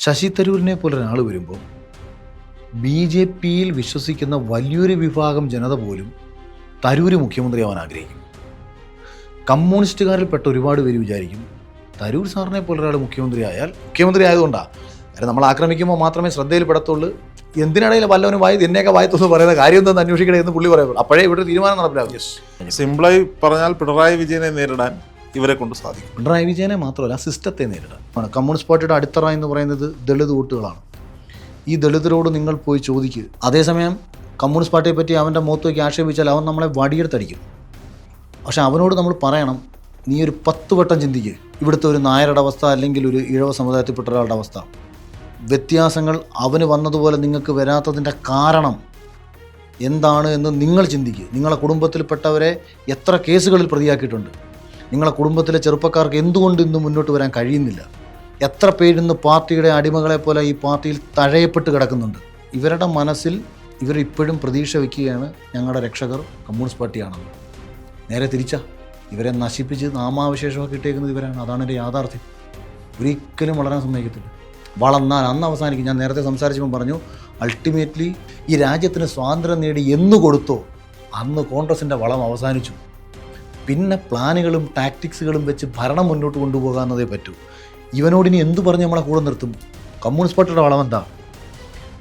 ശശി തരൂരിനെ പോലെ ഒരാൾ വരുമ്പോൾ ബി ജെ പിയിൽ വിശ്വസിക്കുന്ന വലിയൊരു വിഭാഗം ജനത പോലും തരൂര് മുഖ്യമന്ത്രിയാവാൻ ആഗ്രഹിക്കും കമ്മ്യൂണിസ്റ്റുകാരിൽപ്പെട്ട ഒരുപാട് പേര് വിചാരിക്കും തരൂർ സാറിനെ പോലെ ഒരാൾ മുഖ്യമന്ത്രി ആയാൽ മുഖ്യമന്ത്രി ആയതുകൊണ്ടാണ് കാരണം നമ്മൾ ആക്രമിക്കുമ്പോൾ മാത്രമേ ശ്രദ്ധയിൽപ്പെടത്തുള്ളൂ. എന്തിനിടയിൽ വല്ലവനും വായി എന്നെയൊക്കെ വായത്തൊന്ന് പറയുന്ന കാര്യം എന്തെന്ന് അന്വേഷിക്കണേ എന്ന് പുള്ളി പറയുള്ളൂ. അപ്പോഴേ ഇവിടെ തീരുമാനം നടപ്പിലാകും സിമ്പിളായി പറഞ്ഞാൽ പിണറായി വിജയനെ നേരിടാൻ ഇവരെ കൊണ്ട് സാധിക്കും. പിണറായി വിജയനെ മാത്രമല്ല സിസ്റ്റത്തെ നേരിടാൻ. കമ്മ്യൂണിസ്റ്റ് പാർട്ടിയുടെ അടിത്തറ എന്ന് പറയുന്നത് ദളിത് വോട്ടുകളാണ്. ഈ ദളിതരോട് നിങ്ങൾ പോയി ചോദിക്കുക അതേസമയം കമ്മ്യൂണിസ്റ്റ് പാർട്ടിയെ പറ്റി അവന്റെ മുഖത്ത് നോക്കി ആക്ഷേപിച്ചാൽ അവൻ നമ്മളെ വടിയെടുത്തടിക്കും. പക്ഷെ അവനോട് നമ്മൾ പറയണം നീ ഒരു പത്ത് വട്ടം ചിന്തിക്കുക ഇവിടുത്തെ ഒരു നായരുടെ അവസ്ഥ അല്ലെങ്കിൽ ഒരു ഇഴവ സമുദായത്തിൽപ്പെട്ട ഒരാളുടെ അവസ്ഥ. വ്യത്യാസങ്ങൾ അവന് വന്നതുപോലെ നിങ്ങൾക്ക് വരാത്തതിന്റെ കാരണം എന്താണ് എന്ന് നിങ്ങൾ ചിന്തിക്കുക നിങ്ങളെ കുടുംബത്തിൽപ്പെട്ടവരെ എത്ര കേസുകളിൽ പ്രതിയാക്കിയിട്ടുണ്ട്. നിങ്ങളെ കുടുംബത്തിലെ ചെറുപ്പക്കാർക്ക് എന്തുകൊണ്ട് ഇന്ന് മുന്നോട്ട് വരാൻ കഴിയുന്നില്ല? എത്ര പേരിന്ന് പാർട്ടിയുടെ അടിമകളെ പോലെ ഈ പാർട്ടിയിൽ തഴയപ്പെട്ട് കിടക്കുന്നുണ്ട്? ഇവരുടെ മനസ്സിൽ ഇവർ ഇപ്പോഴും പ്രതീക്ഷ വയ്ക്കുകയാണ് ഞങ്ങളുടെ രക്ഷകർ കമ്മ്യൂണിസ്റ്റ് പാർട്ടിയാണെന്ന്. നേരെ തിരിച്ചാ. ഇവരെ നശിപ്പിച്ച് നാമാവശേഷമൊക്കെ ഇട്ടേക്കുന്നത് ഇവരാണ്. അതാണ് എന്റെ യാഥാർത്ഥ്യം. ഒരിക്കലും വളരാൻ സമ്മതിക്കത്തില്ല. വളർന്നാൽ അന്ന് അവസാനിക്കും. ഞാൻ നേരത്തെ സംസാരിച്ചപ്പോൾ പറഞ്ഞു അൾട്ടിമേറ്റ്ലി ഈ രാജ്യത്തിന് സ്വാതന്ത്ര്യം നേടി എന്ന് കൊടുത്തോ അന്ന് കോൺഗ്രസിന്റെ വളം അവസാനിച്ചു. പിന്നെ പ്ലാനുകളും ടാക്ടിക്സുകളും വെച്ച് ഭരണം മുന്നോട്ട് കൊണ്ടുപോകാവുന്നതേ പറ്റൂ. ഇവനോടിനി എന്തു പറഞ്ഞ് നമ്മളെ കൂടെ നിർത്തും? കമ്മ്യൂണിസ്റ്റ് പാർട്ടിയുടെ വളം എന്താ?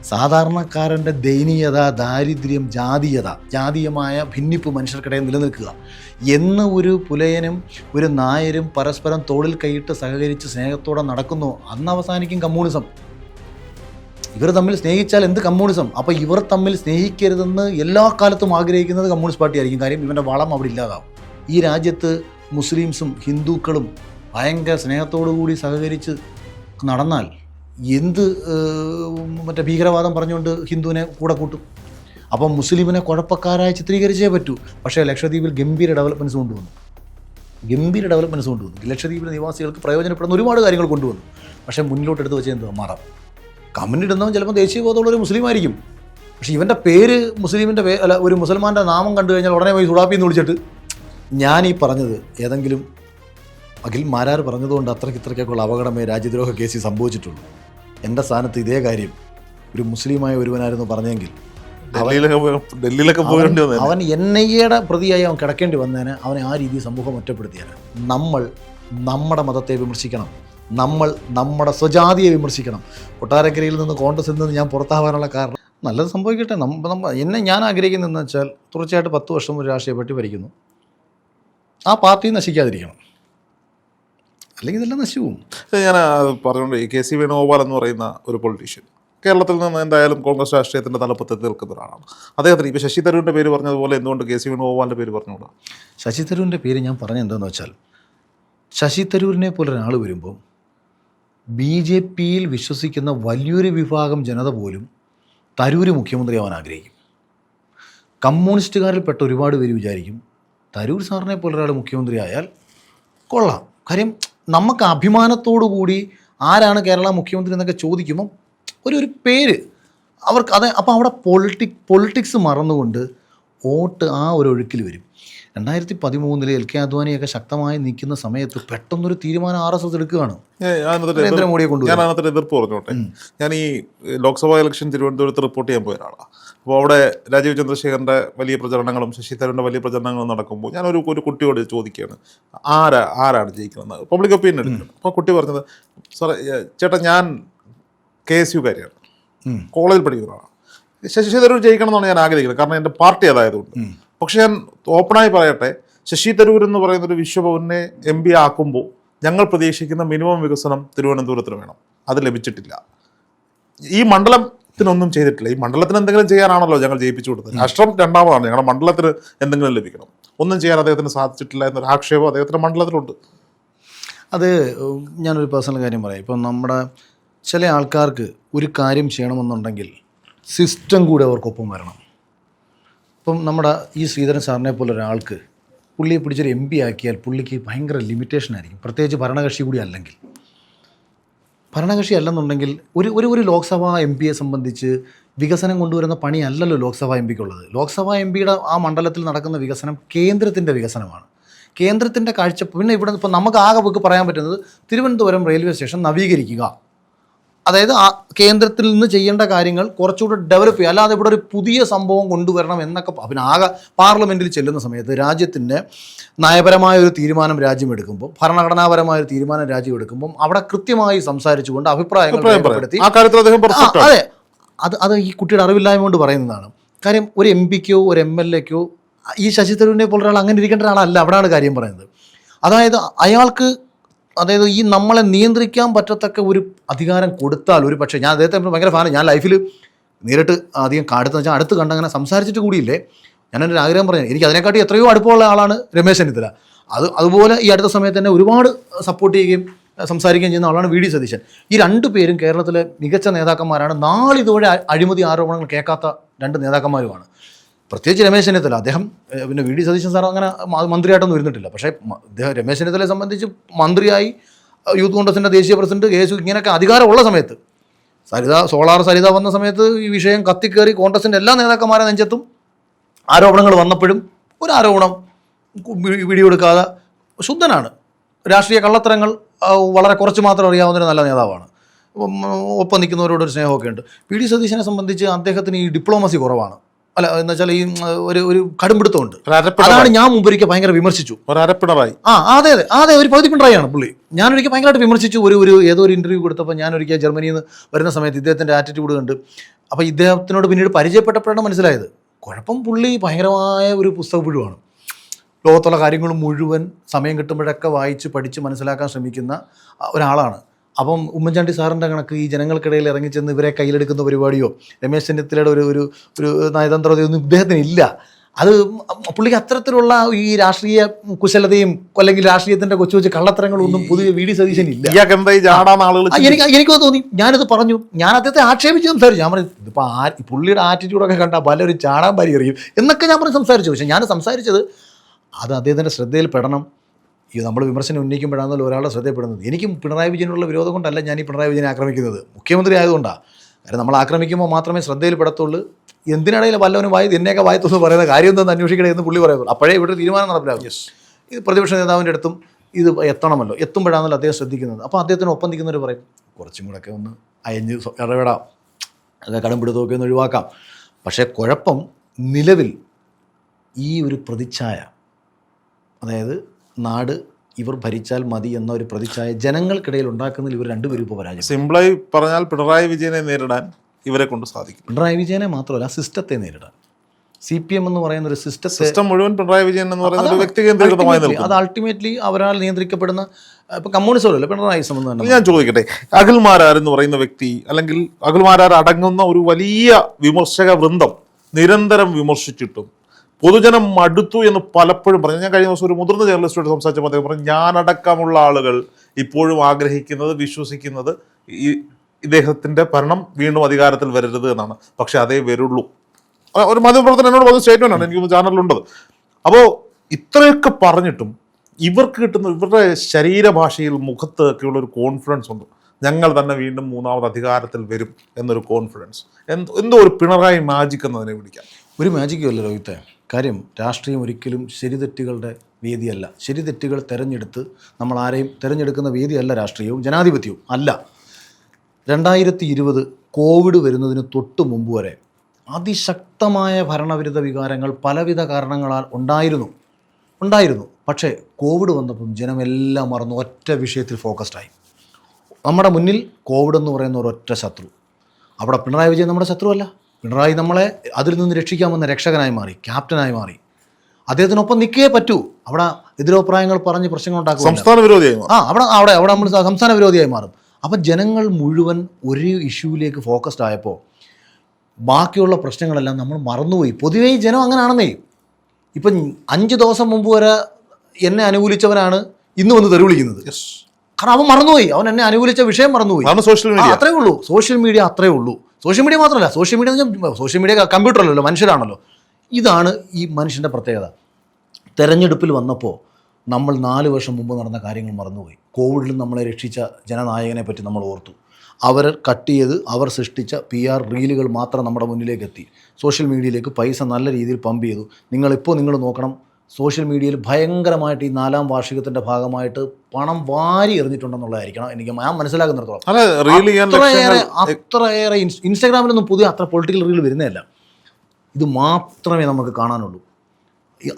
സാധാരണക്കാരന്റെ ദയനീയത ദാരിദ്ര്യം ജാതീയത ജാതീയമായ ഭിന്നിപ്പ് മനുഷ്യർക്കിടയിൽ നിലനിൽക്കുക. എന്ന് ഒരു പുലയനും ഒരു നായരും പരസ്പരം തോളിൽ കൈയിട്ട് സഹകരിച്ച് സ്നേഹത്തോടെ നടക്കുന്നു. അന്ന് അവസാനിക്കും കമ്മ്യൂണിസം. ഇവർ തമ്മിൽ സ്നേഹിച്ചാൽ എന്ത് കമ്മ്യൂണിസം? അപ്പോൾ ഇവർ തമ്മിൽ സ്നേഹിക്കരുതെന്ന് എല്ലാ കാലത്തും ആഗ്രഹിക്കുന്നത് കമ്മ്യൂണിസ്റ്റ് പാർട്ടി ആയിരിക്കും കാര്യം ഇവന്റെ വളം അവിടെ ഇല്ലാതാവും. ഈ രാജ്യത്ത് മുസ്ലിംസും ഹിന്ദുക്കളും ഭയങ്കര സ്നേഹത്തോടു കൂടി സഹകരിച്ച് നടന്നാൽ എന്ത് മറ്റേ ഭീകരവാദം പറഞ്ഞുകൊണ്ട് ഹിന്ദുവിനെ കൂടെ കൂട്ടും? അപ്പം മുസ്ലിമിനെ കുഴപ്പക്കാരായി ചിത്രീകരിച്ചേ പറ്റൂ. പക്ഷേ ലക്ഷദ്വീപിൽ ഗംഭീര ഡെവലപ്മെന്റ്സ് കൊണ്ടുവന്നു. ഗംഭീര ഡെവലപ്മെന്റ്സ് കൊണ്ടുവന്നു. ലക്ഷദ്വീപിലെ നിവാസികൾക്ക് പ്രയോജനപ്പെടുന്ന ഒരുപാട് കാര്യങ്ങൾ കൊണ്ടുവന്നു. പക്ഷേ മുന്നിലോട്ടെടുത്ത് വെച്ച് എന്തുവാ? മതം. കമന്റ് ഇടുന്നവൻ ചിലപ്പോൾ ദേശീയബോധമുള്ള ഒരു മുസ്ലിം ആയിരിക്കും പക്ഷേ ഇവന്റെ പേര് മുസ്ലിമിന്റെ പേ അല്ല ഒരു മുസൽമാന്റെ നാമം കണ്ടു കഴിഞ്ഞാൽ ഉടനെ പോയി സുഡാപ്പി എന്ന് വിളിച്ചിട്ട് ഞാൻ ഈ പറഞ്ഞത് ഏതെങ്കിലും അഖിൽ മാരാർ പറഞ്ഞതുകൊണ്ട് അത്രയ്ക്ക് ഇത്രയ്ക്കൊക്കെയുള്ള അപകടമേ രാജ്യദ്രോഹ കേസിൽ സംഭവിച്ചിട്ടുള്ളൂ. എന്റെ സ്ഥാനത്ത് ഇതേ കാര്യം. ഒരു മുസ്ലിമായ ഒരുവനായിരുന്നു പറഞ്ഞെങ്കിൽ ഡൽഹിയിലൊക്കെ പോയി- ഡൽഹിയിലൊക്കെ പോകേണ്ടി വന്നു അവൻ എൻ ഐ എയുടെ പ്രതിയായി അവൻ കിടക്കേണ്ടി വന്നതിന് അവനെ ആ രീതിയിൽ സമൂഹം ഒറ്റപ്പെടുത്തിയാണ് നമ്മൾ നമ്മുടെ മതത്തെ വിമർശിക്കണം. നമ്മൾ നമ്മുടെ സ്വജാതിയെ വിമർശിക്കണം. കൊട്ടാരക്കരയിൽ നിന്ന് കോൺഗ്രസിൽ നിന്ന് ഞാൻ പുറത്താവാനുള്ള കാരണം നല്ലത് സംഭവിക്കട്ടെ. നമ്മ നമ്മ എന്നെ ഞാൻ ആഗ്രഹിക്കുന്നതെന്ന് വെച്ചാൽ തുടർച്ചയായിട്ട് പത്ത് വർഷം ഒരു രാഷ്ട്രീയ പാർട്ടി ഭരിക്കുന്നു. ആ പാർട്ടി നശിക്കാതിരിക്കണം. അല്ലെങ്കിൽ ഇതെല്ലാം നശിപ്പോവും ഞാൻ പറഞ്ഞുകൊണ്ട് കെ സി വേണുഗോപാൽ എന്ന് പറയുന്ന ഒരു പൊളിറ്റീഷ്യൻ കേരളത്തിൽ നിന്ന് എന്തായാലും കോൺഗ്രസ് രാഷ്ട്രീയത്തിന്റെ തലപ്പത്ത് നിൽക്കുന്ന ഒരാളാണ്. അദ്ദേഹത്തിന് ഇപ്പോൾ ശശി തരൂരിന്റെ പേര് പറഞ്ഞതുപോലെ എന്തുകൊണ്ട് കെ സി വേണുഗോപാലിന്റെ പേര് പറഞ്ഞുകൂടാ? ശശി തരൂരിന്റെ പേര് ഞാൻ പറഞ്ഞ എന്താണെന്ന് വെച്ചാൽ ശശി തരൂരിനെ പോലെ ഒരാൾ വരുമ്പോൾ ബി ജെ പിയിൽ വിശ്വസിക്കുന്ന വലിയൊരു വിഭാഗം ജനത പോലും തരൂര് മുഖ്യമന്ത്രിയാവാൻ ആഗ്രഹിക്കും. കമ്മ്യൂണിസ്റ്റുകാരിൽപ്പെട്ട ഒരുപാട് പേര് വിചാരിക്കും തരൂർ സാറിനെ പോലെ ഒരാൾ മുഖ്യമന്ത്രി ആയാൽ കൊള്ളാം. കാര്യം നമുക്ക് അഭിമാനത്തോടു കൂടി ആരാണ് കേരള മുഖ്യമന്ത്രി എന്നൊക്കെ ചോദിക്കുമ്പം ഒരു ഒരു പേര്. അവർക്ക് അത് അപ്പോൾ അവിടെ പൊളിറ്റിക് പൊളിറ്റിക്സ് മറന്നുകൊണ്ട് വോട്ട് ആ ഒരു ഒഴുക്കിൽ വരും. രണ്ടായിരത്തി പതിമൂന്നിൽ എൽ കെ അദ്വാനിയൊക്കെ ശക്തമായി നിൽക്കുന്ന സമയത്ത് പെട്ടെന്നൊരു തീരുമാനം ആർ എസ് എസ് എടുക്കുകയാണ്. നരേന്ദ്രമോദിയെ കൊണ്ടുവരും ഞാൻ അതിനകത്തൊരു എതിർപ്പ് പറഞ്ഞോട്ടെ. ഞാൻ ഈ ലോക്സഭാ ഇലക്ഷൻ തിരുവനന്തപുരത്ത് റിപ്പോർട്ട് ചെയ്യാൻ പോയ ഒരാളാണ് അപ്പോൾ അവിടെ രാജീവ് ചന്ദ്രശേഖരന്റെ വലിയ പ്രചരണങ്ങളും ശശി തരൂരിന്റെ വലിയ പ്രചരണങ്ങളും നടക്കുമ്പോൾ ഞാനൊരു ഒരു കുട്ടിയോട് ചോദിക്കുകയാണ് ആരാ ആരാണ് ജയിക്കുന്നത്? പബ്ലിക് ഒപ്പീനിയൻ എടുക്കുന്നത് അപ്പോൾ കുട്ടി പറഞ്ഞത് സാറേ ചേട്ടാ ഞാൻ കെ എസ് യു കാര്യമാണ് ഉം. കോളേജിൽ പഠിക്കുന്നതാണ് ശശി തരൂർ ജയിക്കണം എന്നാണ് ഞാൻ ആഗ്രഹിക്കുന്നത്. കാരണം എന്റെ പാർട്ടി അതായതുകൊണ്ട്. പക്ഷെ ഞാൻ ഓപ്പണായി പറയട്ടെ ശശി തരൂർ എന്ന് പറയുന്ന ഒരു വിശ്വഭവനെ എം പി ആക്കുമ്പോൾ ഞങ്ങൾ പ്രതീക്ഷിക്കുന്ന മിനിമം വികസനം തിരുവനന്തപുരത്തിന് വേണം. അത് ലഭിച്ചിട്ടില്ല. ഈ മണ്ഡലത്തിനൊന്നും ചെയ്തിട്ടില്ല. ഈ മണ്ഡലത്തിന് എന്തെങ്കിലും ചെയ്യാനാണല്ലോ ഞങ്ങൾ ജയിപ്പിച്ചു കൊടുത്തത്. രാഷ്ട്രം രണ്ടാമതാണ്. ഞങ്ങളുടെ മണ്ഡലത്തിന് എന്തെങ്കിലും ലഭിക്കണം. ഒന്നും ചെയ്യാൻ അദ്ദേഹത്തിന് സാധിച്ചിട്ടില്ല എന്നൊരു ആക്ഷേപം അദ്ദേഹത്തിന്റെ മണ്ഡലത്തിലുണ്ട്. അത് ഞാനൊരു പേഴ്സണൽ കാര്യം പറയാം. ഇപ്പം നമ്മുടെ ചില ആൾക്കാർക്ക് ഒരു കാര്യം ചെയ്യണമെന്നുണ്ടെങ്കിൽ സിസ്റ്റം കൂടെ അവർക്കൊപ്പം വരണം. ഇപ്പം നമ്മുടെ ഈ ശ്രീധരൻ സാറിനെ പോലെ ഒരാൾക്ക് പുള്ളിയെ പിടിച്ചൊരു എം പി ആക്കിയാൽ പുള്ളിക്ക് ഭയങ്കര ലിമിറ്റേഷൻ ആയിരിക്കും. പ്രത്യേകിച്ച് ഭരണകക്ഷി കൂടി അല്ലെങ്കിൽ. ഭരണകക്ഷി അല്ലെന്നുണ്ടെങ്കിൽ ഒരു ഒരു ഒരു ലോക്സഭാ എം പിയെ സംബന്ധിച്ച് വികസനം കൊണ്ടുവരുന്ന പണിയല്ലല്ലോ ലോക്സഭാ എം പിക്കുള്ളത് ലോക്സഭാ എം പിയുടെ ആ മണ്ഡലത്തിൽ നടക്കുന്ന വികസനം കേന്ദ്രത്തിന്റെ വികസനമാണ്. കേന്ദ്രത്തിന്റെ കാഴ്ച പിന്നെ ഇവിടെ ഇപ്പോൾ നമുക്ക് ആകെ ബുക്ക് പറയാൻ പറ്റുന്നത് തിരുവനന്തപുരം റെയിൽവേ സ്റ്റേഷൻ നവീകരിക്കുക. അതായത് ആ കേന്ദ്രത്തിൽ നിന്ന് ചെയ്യേണ്ട കാര്യങ്ങൾ കുറച്ചുകൂടെ ഡെവലപ്പ് ചെയ്യുക. അല്ലാതെ ഇവിടെ ഒരു പുതിയ സംഭവം കൊണ്ടുവരണം എന്നൊക്കെ പിന്നെ ആകെ പാർലമെന്റിൽ ചെല്ലുന്ന സമയത്ത് രാജ്യത്തിന്റെ നയപരമായ ഒരു തീരുമാനം രാജ്യം എടുക്കുമ്പോൾ ഭരണഘടനാപരമായ ഒരു തീരുമാനം രാജ്യം എടുക്കുമ്പോൾ അവിടെ കൃത്യമായി സംസാരിച്ചുകൊണ്ട് അഭിപ്രായങ്ങൾ അഭിപ്രായം രേഖപ്പെടുത്തി അതെ. അത് അത് ഈ കുട്ടിയുടെ അറിവില്ലായ്മ കൊണ്ട് പറയുന്നതാണ്. കാര്യം ഒരു എം പിക്കോ ഒരു എം എൽ എക്കോ ഈ ശശി തരൂരിനെ പോലെ ഒരാൾ അങ്ങനെ ഇരിക്കേണ്ട ഒരാളല്ല അവിടെയാണ് കാര്യം പറയുന്നത്. അതായത് അയാൾക്ക് അതായത് ഈ നമ്മളെ നിയന്ത്രിക്കാൻ പറ്റത്തക്ക ഒരു അധികാരം കൊടുത്താൽ ഒരു പക്ഷേ ഞാൻ അദ്ദേഹത്തെ ഭയങ്കര ഫാനാണ് ഞാൻ ലൈഫിൽ നേരിട്ട് അധികം അടുത്ത് വെച്ചാൽ അടുത്ത് കണ്ടങ്ങനെ സംസാരിച്ചിട്ട് കൂടിയില്ലേ? ഞാനൊരു ആഗ്രഹം പറഞ്ഞു. എനിക്ക് അതിനെക്കാട്ടി എത്രയോ അടുപ്പമുള്ള ആളാണ് രമേശ് ചെന്നിത്തല. അത് അതുപോലെ ഈ അടുത്ത സമയത്ത് തന്നെ ഒരുപാട് സപ്പോർട്ട് ചെയ്യുകയും സംസാരിക്കുകയും ചെയ്യുന്ന ആളാണ് വി ഡി സതീശൻ. ഈ രണ്ട് പേരും കേരളത്തിലെ മികച്ച നേതാക്കന്മാരാണ്. നാളിതുവരെ അ- അഴിമതി ആരോപണങ്ങൾ കേൾക്കാത്ത രണ്ട് നേതാക്കന്മാരുമാണ്. പ്രത്യേകിച്ച് രമേശ് ചെന്നിത്തല. അദ്ദേഹം പിന്നെ വി ഡി സതീശൻ സാർ അങ്ങനെ മന്ത്രിയായിട്ടൊന്നും ഇരുന്നിട്ടില്ല. പക്ഷേ അദ്ദേഹം രമേശ് ചെന്നിത്തലയെ സംബന്ധിച്ച് മന്ത്രിയായി യൂത്ത് കോൺഗ്രസിന്റെ ദേശീയ പ്രസിഡന്റ് കേസു ഇങ്ങനെയൊക്കെ അധികാരമുള്ള സമയത്ത് സരിത സോളാർ സരിത വന്ന സമയത്ത് ഈ വിഷയം കത്തിക്കേറി കോൺഗ്രസിന്റെ എല്ലാ നേതാക്കന്മാരെ നെഞ്ചത്തും ആരോപണങ്ങൾ വന്നപ്പോഴും ഒരു ആരോപണം വീഡിയോ എടുക്കാതെ ശുദ്ധനാണ്. രാഷ്ട്രീയ കള്ളത്തരങ്ങൾ വളരെ കുറച്ച് മാത്രം അറിയാവുന്ന ഒരു നല്ല നേതാവാണ്. ഒപ്പം നിൽക്കുന്നവരോടൊരു സ്നേഹമൊക്കെ ഉണ്ട് പി ഡി സതീശനെ സംബന്ധിച്ച് അദ്ദേഹത്തിന് ഈ ഡിപ്ലോമസി കുറവാണ്. അല്ല എന്ന് വെച്ചാൽ ഈ ഒരു ഒരു കടുംപിടുത്തമുണ്ട്. അതാണ് ഞാൻ മുമ്പൊരിക്കൽ ഭയങ്കര വിമർശിച്ചു. ഒരു അരപ്പിണറായി ആ അതെ അതെ അതെ ഒരു പകുതി പിണറായിയാണ് പുള്ളി. ഞാനൊരിക്കൽ ഭയങ്കരമായിട്ട് വിമർശിച്ചു. ഒരു ഒരു ഏതോ ഒരു ഇന്റർവ്യൂ കൊടുത്തപ്പോൾ ഞാനൊരിക്കൽ ജർമ്മനിയിൽ നിന്ന് വരുന്ന സമയത്ത് ഇദ്ദേഹത്തിന്റെ ആറ്റിറ്റ്യൂഡ് കണ്ട്. അപ്പോൾ ഇദ്ദേഹത്തിനോട് പിന്നീട് പരിചയപ്പെട്ടപ്പോഴാണ് മനസ്സിലായത്. കുഴപ്പം പുള്ളി ഭയങ്കരമായ ഒരു പുസ്തക പുഴുവാണ്. ലോകത്തുള്ള കാര്യങ്ങൾ മുഴുവൻ സമയം കിട്ടുമ്പോഴൊക്കെ വായിച്ച് പഠിച്ച് മനസ്സിലാക്കാൻ ശ്രമിക്കുന്ന ഒരാളാണ്. അപ്പം ഉമ്മൻചാണ്ടി സാറിന്റെ കണക്ക് ഈ ജനങ്ങൾക്കിടയിൽ ഇറങ്ങി ചെന്ന് ഇവരെ കയ്യിലെടുക്കുന്ന പരിപാടിയോ രമേശ് ചെന്നിത്തലയുടെ ഒരു ഒരു ഒരു നയതന്ത്രതയൊന്നും ഇദ്ദേഹത്തിന് ഇല്ല. അത് പുള്ളിക്ക് അത്തരത്തിലുള്ള ഈ രാഷ്ട്രീയ കുശലതയും അല്ലെങ്കിൽ രാഷ്ട്രീയത്തിന്റെ കൊച്ചു കൊച്ചു കള്ളത്തരങ്ങളും ഒന്നും പുതിയ വി ഡി സതീശൻ ഇല്ല. എനിക്ക് എനിക്കോ തോന്നി. ഞാനിത് പറഞ്ഞു. ഞാൻ അദ്ദേഹത്തെ ആക്ഷേപിച്ച് സംസാരിച്ചു. ഞാൻ പറഞ്ഞു ഇതിപ്പോൾ ആ പുള്ളിയുടെ ആറ്റിറ്റ്യൂഡൊക്കെ കണ്ടാൽ പലരും ചാടാൻ പരി എറിയും എന്നൊക്കെ ഞാൻ പറഞ്ഞ് സംസാരിച്ചു. പക്ഷേ ഞാൻ സംസാരിച്ചത് അത് അദ്ദേഹത്തിന്റെ ശ്രദ്ധയിൽ പെടണം. ഈ നമ്മൾ വിമർശനം ഉന്നയിക്കുമ്പോഴാണല്ലോ ഒരാളുടെ ശ്രദ്ധയപ്പെടുന്നത് എനിക്കും പിണറായി വിജയനുള്ള വിരോധം കൊണ്ടല്ല ഞാൻ ഈ പിണറായി വിജയനെ ആക്രമിക്കുന്നത്. മുഖ്യമന്ത്രി ആയതുകൊണ്ടാണ് കാരണം നമ്മൾ ആക്രമിക്കുമ്പോൾ മാത്രമേ ശ്രദ്ധയിൽ പെടത്തുള്ളൂ. എന്തിനിടയിൽ വല്ലവനും വായി എന്നെയൊക്കെ വായത്തൊന്ന് പറയുന്ന കാര്യം എന്തെന്ന് അന്വേഷിക്കണേ എന്ന് പുള്ളി പറയുള്ളൂ അപ്പോഴേ ഇവിടെ തീരുമാനം നടപ്പിലാകും. ഇത് പ്രതിപക്ഷ നേതാവിന്റെ അടുത്തും ഇത് എത്തണമല്ലോ. എത്തുമ്പോഴാണല്ലോ അദ്ദേഹം ശ്രദ്ധിക്കുന്നത്. അപ്പോൾ അദ്ദേഹത്തിന് ഒപ്പം നിൽക്കുന്നവർ പറയും കുറച്ചും കൂടെയൊക്കെ ഒന്ന് അയഞ്ഞ് ഇടപെടാം. അത് കടമ്പിടുത്തമൊക്കെ ഒന്ന് ഒഴിവാക്കാം. പക്ഷേ കുഴപ്പം നിലവിൽ ഈ ഒരു പ്രതിച്ഛായ അതായത് നാട് ഇവർ ഭരിച്ചാൽ മതി എന്ന ഒരു പ്രതിച്ഛായ ജനങ്ങൾക്കിടയിൽ ഉണ്ടാക്കുന്നതിൽ ഇവർ രണ്ടുപേരും ഇപ്പോൾ പരാജയം സിമ്പിളായി പറഞ്ഞാൽ പിണറായി വിജയനെ നേരിടാൻ ഇവരെ കൊണ്ട് സാധിക്കും. പിണറായി വിജയനെ മാത്രമല്ല സിസ്റ്റത്തെ നേരിടാൻ. സി പി എം എന്ന് പറയുന്ന ഒരു സിസ്റ്റം സിസ്റ്റം മുഴുവൻ പിണറായി വിജയൻ എന്ന് പറയുന്ന ഒരു വ്യക്തി കേന്ദ്രീകൃതമായി അത് അൾട്ടിമേറ്റ്ലി അവരാൽ നിയന്ത്രിക്കപ്പെടുന്ന ഇപ്പൊ കമ്മ്യൂണിസം പിണറായിസം എന്ന് തന്നെ ഞാൻ ചോദിക്കട്ടെ അഖിൽമാരാർ എന്ന് പറയുന്ന വ്യക്തി അല്ലെങ്കിൽ അഖിൽമാരാർ അടങ്ങുന്ന ഒരു വലിയ വിമർശക വൃന്ദം നിരന്തരം വിമർശിച്ചിട്ടും പൊതുജനം മടുത്തു എന്ന് പലപ്പോഴും പറഞ്ഞു. ഞാൻ കഴിഞ്ഞ ദിവസം ഒരു മുതിർന്ന ജേർണലിസ്റ്റോട് സംസാരിച്ചപ്പോൾ അദ്ദേഹം പറഞ്ഞു ഞാനടക്കമുള്ള ആളുകൾ ഇപ്പോഴും ആഗ്രഹിക്കുന്നത് വിശ്വസിക്കുന്നത് ഈ ഇദ്ദേഹത്തിന്റെ ഭരണം വീണ്ടും അധികാരത്തിൽ വരരുത് എന്നാണ്. പക്ഷെ അതേ വരുള്ളൂ. ഒരു മാധ്യമപ്രവർത്തനം എന്നോട് പറഞ്ഞ സ്റ്റേറ്റ്മെന്റ് ആണ്. എനിക്ക് ചാനലിലുണ്ടത് അപ്പോൾ ഇത്രയൊക്കെ പറഞ്ഞിട്ടും ഇവർക്ക് കിട്ടുന്ന ഇവരുടെ ശരീരഭാഷയിൽ മുഖത്ത് ഒക്കെയുള്ള ഒരു കോൺഫിഡൻസ് ഉണ്ട്. ഞങ്ങൾ തന്നെ വീണ്ടും മൂന്നാമത് അധികാരത്തിൽ വരും എന്നൊരു കോൺഫിഡൻസ് എന്തോ ഒരു പിണറായി മാജിക് എന്നതിനെ വിളിക്കാം. ഒരു മാജിക്കും അല്ല കാര്യം രാഷ്ട്രീയം ഒരിക്കലും ശരിതെറ്റുകളുടെ വേദിയല്ല. ശരിതെറ്റുകൾ തിരഞ്ഞെടുത്ത് നമ്മൾ ആരെയും തിരഞ്ഞെടുക്കുന്ന വേദിയല്ല രാഷ്ട്രീയവും ജനാധിപത്യവും അല്ല. രണ്ടായിരത്തി ഇരുപത് കോവിഡ് വരുന്നതിന് തൊട്ട് മുമ്പ് വരെ അതിശക്തമായ ഭരണവിരുദ്ധ വികാരങ്ങൾ പലവിധ കാരണങ്ങളാൽ ഉണ്ടായിരുന്നു. ഉണ്ടായിരുന്നു. പക്ഷേ കോവിഡ് വന്നപ്പം ജനമെല്ലാം മറന്നു ഒറ്റ വിഷയത്തിൽ ഫോക്കസ്ഡായി നമ്മുടെ മുന്നിൽ കോവിഡ് എന്ന് പറയുന്ന ഒരൊറ്റ ശത്രു. അവിടെ പിണറായി വിജയൻ നമ്മുടെ ശത്രുവല്ല. പിണറായി നമ്മളെ അതിൽ നിന്ന് രക്ഷിക്കാമെന്ന രക്ഷകനായി മാറി ക്യാപ്റ്റനായി മാറി. അദ്ദേഹത്തിനൊപ്പം നിൽക്കേ പറ്റൂ. അവിടെ എതിരഭിപ്രായങ്ങൾ പറഞ്ഞ് പ്രശ്നങ്ങൾ ഉണ്ടാക്കും സംസ്ഥാന വിരോധിയായി. ആ അവിടെ അവിടെ അവിടെ നമ്മൾ സംസ്ഥാന വിരോധിയായി മാറും. അപ്പം ജനങ്ങൾ മുഴുവൻ ഒരു ഇഷ്യൂവിലേക്ക് ഫോക്കസ്ഡ് ആയപ്പോൾ ബാക്കിയുള്ള പ്രശ്നങ്ങളെല്ലാം നമ്മൾ മറന്നുപോയി. പൊതുവേ ജനം അങ്ങനെയാണെന്നേ ഇപ്പം അഞ്ച് ദിവസം മുമ്പ് വരെ എന്നെ അനുകൂലിച്ചവനാണ് ഇന്ന് വന്ന് തെറി വിളിക്കുന്നത്. Yes. കാരണം അവൻ മറന്നുപോയി. അവൻ എന്നെ അനുകൂലിച്ച വിഷയം മറന്നുപോയി. സോഷ്യൽ മീഡിയ അത്രേ ഉള്ളൂ. സോഷ്യൽ മീഡിയ അത്രേ ഉള്ളൂ. സോഷ്യൽ മീഡിയ മാത്രമല്ല സോഷ്യൽ മീഡിയ എന്ന് പറഞ്ഞാൽ സോഷ്യൽ മീഡിയ കമ്പ്യൂട്ടറല്ലല്ലോ മനുഷ്യരാണല്ലോ. ഇതാണ് ഈ മനുഷ്യന്റെ പ്രത്യേകത. തെരഞ്ഞെടുപ്പിൽ വന്നപ്പോൾ നമ്മൾ നാല് വർഷം മുമ്പ് നടന്ന കാര്യങ്ങൾ മറന്നുപോയി. കോവിഡിൽ നമ്മളെ രക്ഷിച്ച ജനനായകനെ പറ്റി നമ്മൾ ഓർത്തു. അവർ കട്ട് ചെയ്ത് അവർ സൃഷ്ടിച്ച പി ആർ റീലുകൾ മാത്രം നമ്മുടെ മുന്നിലേക്ക് എത്തി. സോഷ്യൽ മീഡിയയിലേക്ക് പൈസ നല്ല രീതിയിൽ പമ്പ് ചെയ്തു. നിങ്ങളിപ്പോൾ നിങ്ങൾ നോക്കണം സോഷ്യൽ മീഡിയയിൽ ഭയങ്കരമായിട്ട് ഈ നാലാം വാർഷികത്തിന്റെ ഭാഗമായിട്ട് പണം വാരി എറിഞ്ഞിട്ടുണ്ടെന്നുള്ളതായിരിക്കണം എനിക്ക് ഞാൻ മനസ്സിലാക്കുന്നിടത്തോളം. അത്രയേറെ അത്രയേറെ ഇൻസ്റ്റാഗ്രാമിലൊന്നും പുതിയ അത്ര പൊളിറ്റിക്കൽ റീൽ വരുന്നതല്ല. ഇത് മാത്രമേ നമുക്ക് കാണാനുള്ളൂ.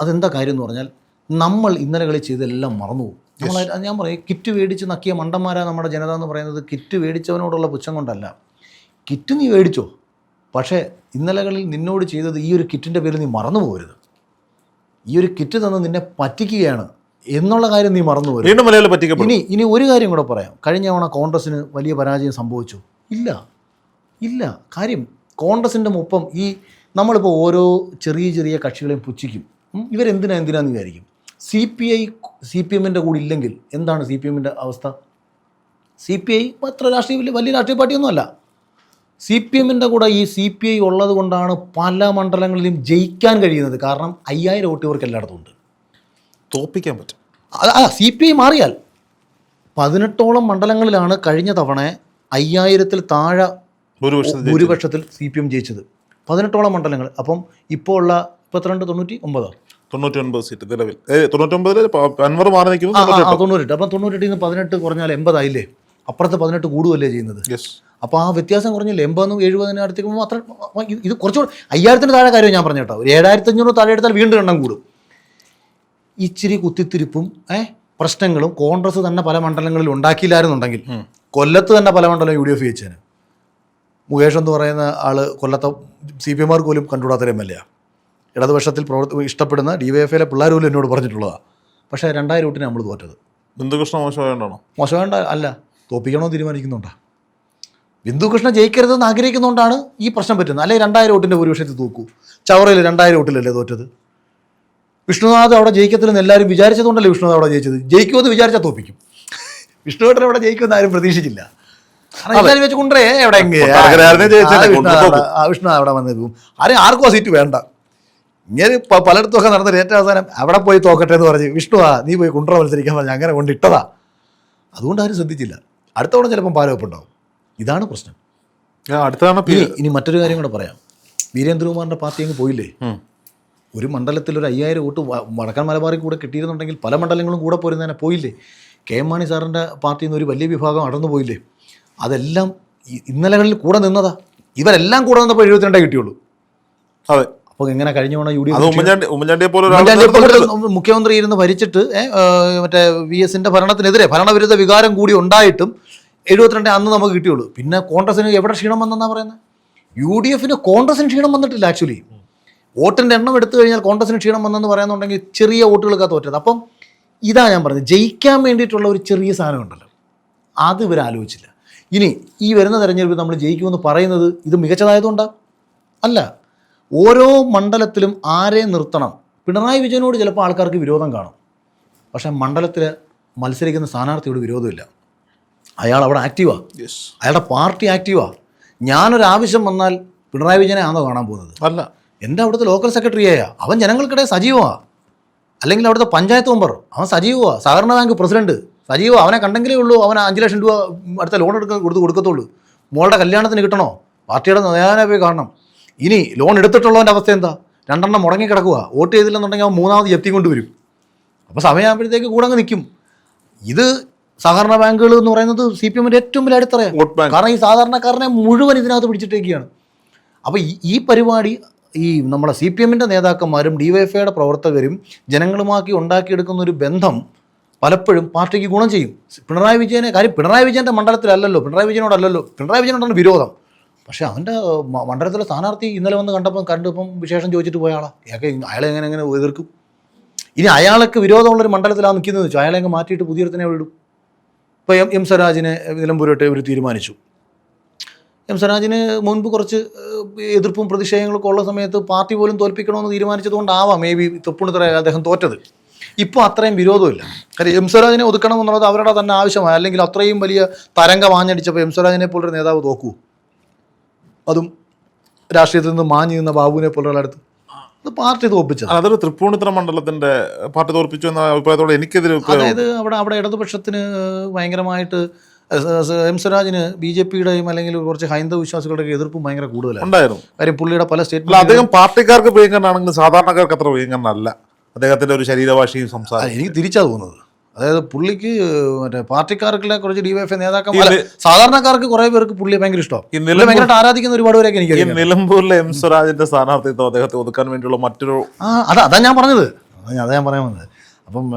അതെന്താ കാര്യം എന്ന് പറഞ്ഞാൽ നമ്മൾ ഇന്നലെ കളി ചെയ്തെല്ലാം മറന്നുപോകും. നമ്മൾ ഞാൻ പറയും കിറ്റ് മേടിച്ച് നക്കിയ മണ്ടന്മാരാണ് നമ്മുടെ ജനത എന്ന് പറയുന്നത് കിറ്റ് മേടിച്ചവനോടുള്ള പുച്ഛം കൊണ്ടല്ല. കിറ്റ് നീ മേടിച്ചോ? പക്ഷേ ഇന്നലകളിൽ നിന്നോട് ചെയ്തത് ഈ ഒരു കിറ്റിന്റെ പേരിൽ നീ മറന്നു പോകരുത് ഈ ഒരു കിറ്റ് തന്ന് നിന്നെ പറ്റിക്കുകയാണ് എന്നുള്ള കാര്യം നീ മറന്നു പറ്റിക്കപ്പെടും. ഇനി ഇനി ഒരു കാര്യം കൂടെ പറയാം. കഴിഞ്ഞ തവണ കോൺഗ്രസിന് വലിയ പരാജയം സംഭവിച്ചു. ഇല്ല. ഇല്ല. കാര്യം കോൺഗ്രസിന്റെ ഒപ്പം ഈ നമ്മളിപ്പോൾ ഓരോ ചെറിയ ചെറിയ കക്ഷികളെയും പുച്ഛിക്കും. ഇവരെന്തിനാ എന്തിനാന്ന് വിചാരിക്കും? C P I C P എമ്മിന്റെ കൂടെ ഇല്ലെങ്കിൽ എന്താണ് സി പി എമ്മിന്റെ അവസ്ഥ? സി പി ഐ അത്ര രാഷ്ട്രീയ വലിയ വലിയ രാഷ്ട്രീയ പാർട്ടിയൊന്നുമല്ല. സി പി എമ്മിന്റെ കൂടെ ഈ സി പി ഐ ഉള്ളത് കൊണ്ടാണ് പല മണ്ഡലങ്ങളിലും ജയിക്കാൻ കഴിയുന്നത്. കാരണം അയ്യായിരം വോട്ട് ഇവർക്ക് എല്ലായിടത്തും ഉണ്ട്. തോപ്പിക്കാൻ പറ്റും. അത് ആ സി പി ഐ മാറിയാൽ പതിനെട്ടോളം മണ്ഡലങ്ങളിലാണ് കഴിഞ്ഞ തവണ അയ്യായിരത്തിൽ താഴെ ഭൂരിപക്ഷത്തിൽ സി പി എം ജയിച്ചത്. പതിനെട്ടോളം മണ്ഡലങ്ങൾ. അപ്പം ഇപ്പോൾ ഉള്ള മുപ്പത്തിരണ്ട് തൊണ്ണൂറ്റി ഒമ്പതോ തൊണ്ണൂറ്റി ഒമ്പത് സീറ്റ് നിലവിൽ തൊണ്ണൂറ്റൊമ്പതിൽ അൻവർ മാറി നിൽക്കുന്നു ആ, ആ തൊണ്ണൂറ്റെട്ട് അപ്പം തൊണ്ണൂറ്റെട്ടിൽ നിന്ന് പതിനെട്ട് കുറഞ്ഞാൽ എൺപതായില്ലേ? അപ്പുറത്തെ പതിനെട്ട് കൂടുകയല്ലേ ചെയ്യുന്നത്? യെസ് അപ്പോൾ ആ വ്യത്യാസം കുറഞ്ഞില്ല? എൺപതെന്നും എഴുപതിനും അടുത്തേക്ക് അത്ര ഇത് കുറച്ചുകൂടെ അയ്യായിരത്തിന് താഴെ കാര്യം ഞാൻ പറഞ്ഞു കേട്ടോ ഒരു ഏഴായിരത്തി അഞ്ഞൂറ് താഴെ എടുത്താൽ വീണ്ടും എണ്ണം കൂടും. ഇച്ചിരി കുത്തിത്തിരിപ്പും ഏഹ് പ്രശ്നങ്ങളും കോൺഗ്രസ് തന്നെ പല മണ്ഡലങ്ങളിൽ ഉണ്ടാക്കിയില്ലായിരുന്നുണ്ടെങ്കിൽ കൊല്ലത്ത് തന്നെ പല മണ്ഡലം യു ഡി എഫ് ജയിച്ചേന്. മുകേഷ് എന്ന് പറയുന്ന ആൾ കൊല്ലത്തെ സി പി എമാർക്ക് പോലും കണ്ടുകൂടാത്തൊരു എം എൽ എ ഇടതുപക്ഷത്തിൽ പ്രവർത്തി ഇഷ്ടപ്പെടുന്ന ഡി വൈ എഫ് ഐയിലെ പിള്ളേർ പോലും എന്നോട് പറഞ്ഞിട്ടുള്ളതാണ് പക്ഷേ രണ്ടായിരം വോട്ടിന് നമ്മൾ തോറ്റത്. ബിന്ദുകൃഷ്ണ മോശമായോണ്ടാണോ? മോശം അല്ല തോപ്പിക്കണോ തീരുമാനിക്കുന്നുണ്ടാ. ബിന്ദുകൃഷ്ണ ജയിക്കരുതെന്ന് ആഗ്രഹിക്കുന്നതുകൊണ്ടാണ് ഈ പ്രശ്നം പറ്റുന്നത്. അല്ലെങ്കിൽ രണ്ടായിരം വോട്ടിന്റെ ഭൂരിപക്ഷത്തിൽ തൂക്കൂ. ചവറയിൽ രണ്ടായിരം വോട്ടിലല്ലേ തോറ്റത്? വിഷ്ണുനാഥ് അവിടെ ജയിക്കത്തില്ലെന്ന് എല്ലാവരും വിചാരിച്ചതുകൊണ്ടല്ലേ വിഷ്ണുനാഥ് അവിടെ ജയിച്ചത്? ജയിക്കുമെന്ന് വിചാരിച്ചാൽ തോപ്പിക്കും. വിഷ്ണുവേട്ടൻ അവിടെ ജയിക്കുമെന്ന് ആരും പ്രതീക്ഷിച്ചില്ല. എല്ലാവരും എവിടെ. വിഷ്ണു അവിടെ വന്ന് പോകും ആരും ആർക്കും ആ സീറ്റ് വേണ്ട. ഇങ്ങനെ പലയിടത്തൊക്കെ പലയിടത്തുമൊക്കെ നടന്ന ഏറ്റവും അവസാനം അവിടെ പോയി തോക്കട്ടെ എന്ന് പറഞ്ഞ് വിഷ്ണുവാ നീ പോയി കുണ്ട്ര മത്സരിക്കാൻ പറഞ്ഞ് അങ്ങനെ കൊണ്ടിട്ടതാ അതുകൊണ്ട് ആരും ശ്രദ്ധിച്ചില്ല. അടുത്ത തവണ ചിലപ്പം പാലവെപ്പുണ്ടാവും ഇതാണ് പ്രശ്നം. അടുത്തതാണ് അടുത്താണ് ഇനി മറ്റൊരു കാര്യം കൂടെ പറയാം. വീരേന്ദ്രകുമാറിന്റെ പാർട്ടി അങ്ങ് പോയില്ലേ? ഒരു മണ്ഡലത്തിൽ ഒരു അയ്യായിരം വോട്ട് വടക്കൻ മലബാറിൽ കൂടെ കിട്ടിയിരുന്നുണ്ടെങ്കിൽ പല മണ്ഡലങ്ങളും കൂടെ പോരുന്നതിനെ പോയില്ലേ? കെ എം മാണി സാറിന്റെ പാർട്ടിയിൽ നിന്ന് ഒരു വലിയ വിഭാഗം അടന്നു പോയില്ലേ? അതെല്ലാം ഇന്നലകളിൽ കൂടെ നിന്നതാ. ഇവരെല്ലാം കൂടെ നിന്നപ്പോൾ എഴുപത്തിരണ്ടേ കിട്ടിയുള്ളൂ. അതെ. അപ്പോൾ എങ്ങനെ കഴിഞ്ഞ തവണ യു ഡി മുഖ്യമന്ത്രി ഇരുന്ന് ഭരിച്ചിട്ട് മറ്റേ വി എസിന്റെ ഭരണത്തിനെതിരെ ഭരണവിരുദ്ധ വികാരം കൂടി ഉണ്ടായിട്ടും എഴുപത്തിരണ്ട് അന്ന് നമുക്ക് കിട്ടിയുള്ളൂ. പിന്നെ കോൺഗ്രസിന് എവിടെ ക്ഷീണം വന്നെന്നാ പറയുന്നത് യു ഡി എഫിന് കോൺഗ്രസിന് ക്ഷീണം വന്നിട്ടില്ല ആക്ച്വലി വോട്ടിന്റെ എണ്ണം എടുത്തു കഴിഞ്ഞാൽ കോൺഗ്രസിന് ക്ഷീണം വന്നെന്ന് പറയുന്നുണ്ടെങ്കിൽ ചെറിയ വോട്ടുകൾക്കാ തോറ്റത്. അപ്പം ഇതാ ഞാൻ പറഞ്ഞത് ജയിക്കാൻ വേണ്ടിയിട്ടുള്ള ഒരു ചെറിയ സാധനം ഉണ്ടല്ലോ. അത് ഇവർ ആലോചിച്ചില്ല. ഇനി ഈ വരുന്ന തെരഞ്ഞെടുപ്പിൽ നമ്മൾ ജയിക്കുമെന്ന് പറയുന്നത് ഇത് മികച്ചതായതുകൊണ്ടാണ് അല്ല. ഓരോ മണ്ഡലത്തിലും ആരെ നിർത്തണം? പിണറായി വിജയനോട് ചിലപ്പോൾ ആൾക്കാർക്ക് വിരോധം കാണും. പക്ഷേ മണ്ഡലത്തിൽ മത്സരിക്കുന്ന സ്ഥാനാർത്ഥിയോട് വിരോധമില്ല. അയാൾ അവിടെ ആക്റ്റീവാണ്. അയാളുടെ പാർട്ടി ആക്റ്റീവാണ് ഞാനൊരു ആവശ്യം വന്നാൽ പിണറായി വിജയനെ ആണോ കാണാൻ പോകുന്നത്? അല്ല. എന്റെ അവിടുത്തെ ലോക്കൽ സെക്രട്ടറിയായ അവൻ ജനങ്ങൾക്കിടെ സജീവമാണ് അല്ലെങ്കിൽ അവിടുത്തെ പഞ്ചായത്ത് മെമ്പർ അവൻ സജീവമാണ് സഹകരണ ബാങ്ക് പ്രസിഡന്റ് സജീവ അവനെ കണ്ടെങ്കിലേ ഉള്ളൂ. അവൻ അഞ്ച് ലക്ഷം രൂപ അടുത്ത ലോൺ എടുക്ക കൊടുത്ത് കൊടുക്കത്തുള്ളൂ. മോളുടെ കല്യാണത്തിന് കിട്ടണോ? പാർട്ടിയുടെ നേരെ പോയി കാണണം. ഇനി ലോൺ എടുത്തിട്ടുള്ളവന്റെ അവസ്ഥ എന്താ? രണ്ടെണ്ണം മുടങ്ങി കിടക്കുക വോട്ട് ചെയ്തില്ലെന്നുണ്ടെങ്കിൽ അവൻ മൂന്നാമത് ജപ്തി കൊണ്ടുവരും. അപ്പോൾ സമയമാകുമ്പോഴത്തേക്ക് കൂടെ അങ്ങ് നിൽക്കും. ഇത് സഹകരണ ബാങ്കുകൾ എന്ന് പറയുന്നത് സി പി എമ്മിന്റെ ഏറ്റവും വലിയ അടിത്തറയാണ്. കാരണം ഈ സാധാരണക്കാരനെ മുഴുവൻ ഇതിനകത്ത് പിടിച്ചിട്ടേക്കാണ്. അപ്പോൾ ഈ പരിപാടി ഈ നമ്മളെ സി പി എമ്മിന്റെ നേതാക്കന്മാരും ഡി വൈ എഫ് പ്രവർത്തകരും ജനങ്ങളുമാക്കി ഉണ്ടാക്കിയെടുക്കുന്ന ഒരു ബന്ധം പലപ്പോഴും പാർട്ടിക്ക് ഗുണം ചെയ്യും. പിണറായി വിജയനെ കാര്യം പിണറായി വിജയന്റെ മണ്ഡലത്തിലല്ലല്ലോ. പിണറായി വിജയനോടല്ലല്ലോ. പിണറായി വിജയനോടാണ് വിരോധം. പക്ഷേ അവന്റെ മണ്ഡലത്തിലെ സ്ഥാനാർത്ഥി ഇന്നലെ വന്ന് കണ്ടപ്പം കണ്ടപ്പം വിശേഷം ചോദിച്ചിട്ട് പോയ ആളാ. അയാൾക്ക് അയാളെ എങ്ങനെ എങ്ങനെ എതിർക്കും? ഇനി അയാൾക്ക് വിരോധമുള്ളൊരു മണ്ഡലത്തിലാണ് നിൽക്കുന്നത് വെച്ചാൽ അയാളെ അങ്ങ് മാറ്റിയിട്ട് പുതിയൊരുത്തിനെ വിടും ഇപ്പോൾ എം എം സ്വരാജിനെ നിലമ്പൂരിട്ട് ഇവർ തീരുമാനിച്ചു. എം സ്വരാജിന് മുൻപ് കുറച്ച് എതിർപ്പും പ്രതിഷേധങ്ങളൊക്കെ ഉള്ള സമയത്ത് പാർട്ടി പോലും തോൽപ്പിക്കണമെന്ന് തീരുമാനിച്ചതുകൊണ്ടാവാം മേ ബി തൊപ്പുണിത്ര അദ്ദേഹം തോറ്റത്. ഇപ്പോൾ അത്രയും വിരോധമില്ല കാര്യം എം സ്വരാജിനെ ഒതുക്കണം എന്നുള്ളത് അവരുടെ തന്നെ ആവശ്യമാണ്. അല്ലെങ്കിൽ അത്രയും വലിയ തരംഗം ആഞ്ഞടിച്ചപ്പോൾ എം സ്വരാജിനെ പോലൊരു നേതാവ് തോക്കൂ. അതും രാഷ്ട്രീയത്തിൽ നിന്ന് മാഞ്ഞു നിന്ന ബാബുവിനെ പോലുള്ള അടുത്ത് അത് പാർട്ടി തോപ്പിച്ചത് അതൊരു തൃപ്പൂണിത്തറ മണ്ഡലത്തിന്റെ പാർട്ടി തോൽപ്പിച്ചു എന്ന അഭിപ്രായത്തോടെ എനിക്കെതിരെ അതായത് അവിടെ അവിടെ ഇടതുപക്ഷത്തിന് ഭയങ്കരമായിട്ട് എം സ്വരാജിന് ബി ജെ പിയുടെയും അല്ലെങ്കിൽ കുറച്ച് ഹൈന്ദവ വിശ്വാസികളുടെയൊക്കെ എതിർപ്പും ഭയങ്കര കൂടുതലാണ് ഉണ്ടായിരുന്നു. കാര്യം പുള്ളിയുടെ പല സ്റ്റേറ്റ് സ്റ്റേറ്റ്മെന്റ് അദ്ദേഹം പാർട്ടിക്കാർക്ക് പ്രിയങ്കരനാണെങ്കിൽ സാധാരണക്കാർക്ക് അത്ര പ്രിയങ്കരനല്ല. അദ്ദേഹത്തിന്റെ ഒരു ശരീരഭാഷയും സംസാരം. എനിക്ക് തിരിച്ചാ തോന്നുന്നത്. അതായത് പുള്ളിക്ക് മറ്റേ പാർട്ടിക്കാർക്കുള്ള കുറച്ച് ഡിവൈഎഫ് നേതാക്കന്മാർ സാധാരണക്കാർക്ക് കുറെ പേർക്ക് പുള്ളിയെ ഭയങ്കര ഇഷ്ടമാണ് ഭയങ്കരമായിട്ട് ആരാധിക്കുന്ന ഒരുപാട് പേരൊക്കെ എനിക്ക് നിലമ്പൂരിലെ എം സ്വരാജിന്റെ സ്ഥാനാർത്ഥിത്വം അദ്ദേഹത്തെ ഒതുക്കാൻ വേണ്ടിയുള്ള മറ്റൊരു ആ അതാ അതാ ഞാൻ പറഞ്ഞത്. അതാ ഞാൻ- പറയാൻ വന്നത്. അപ്പം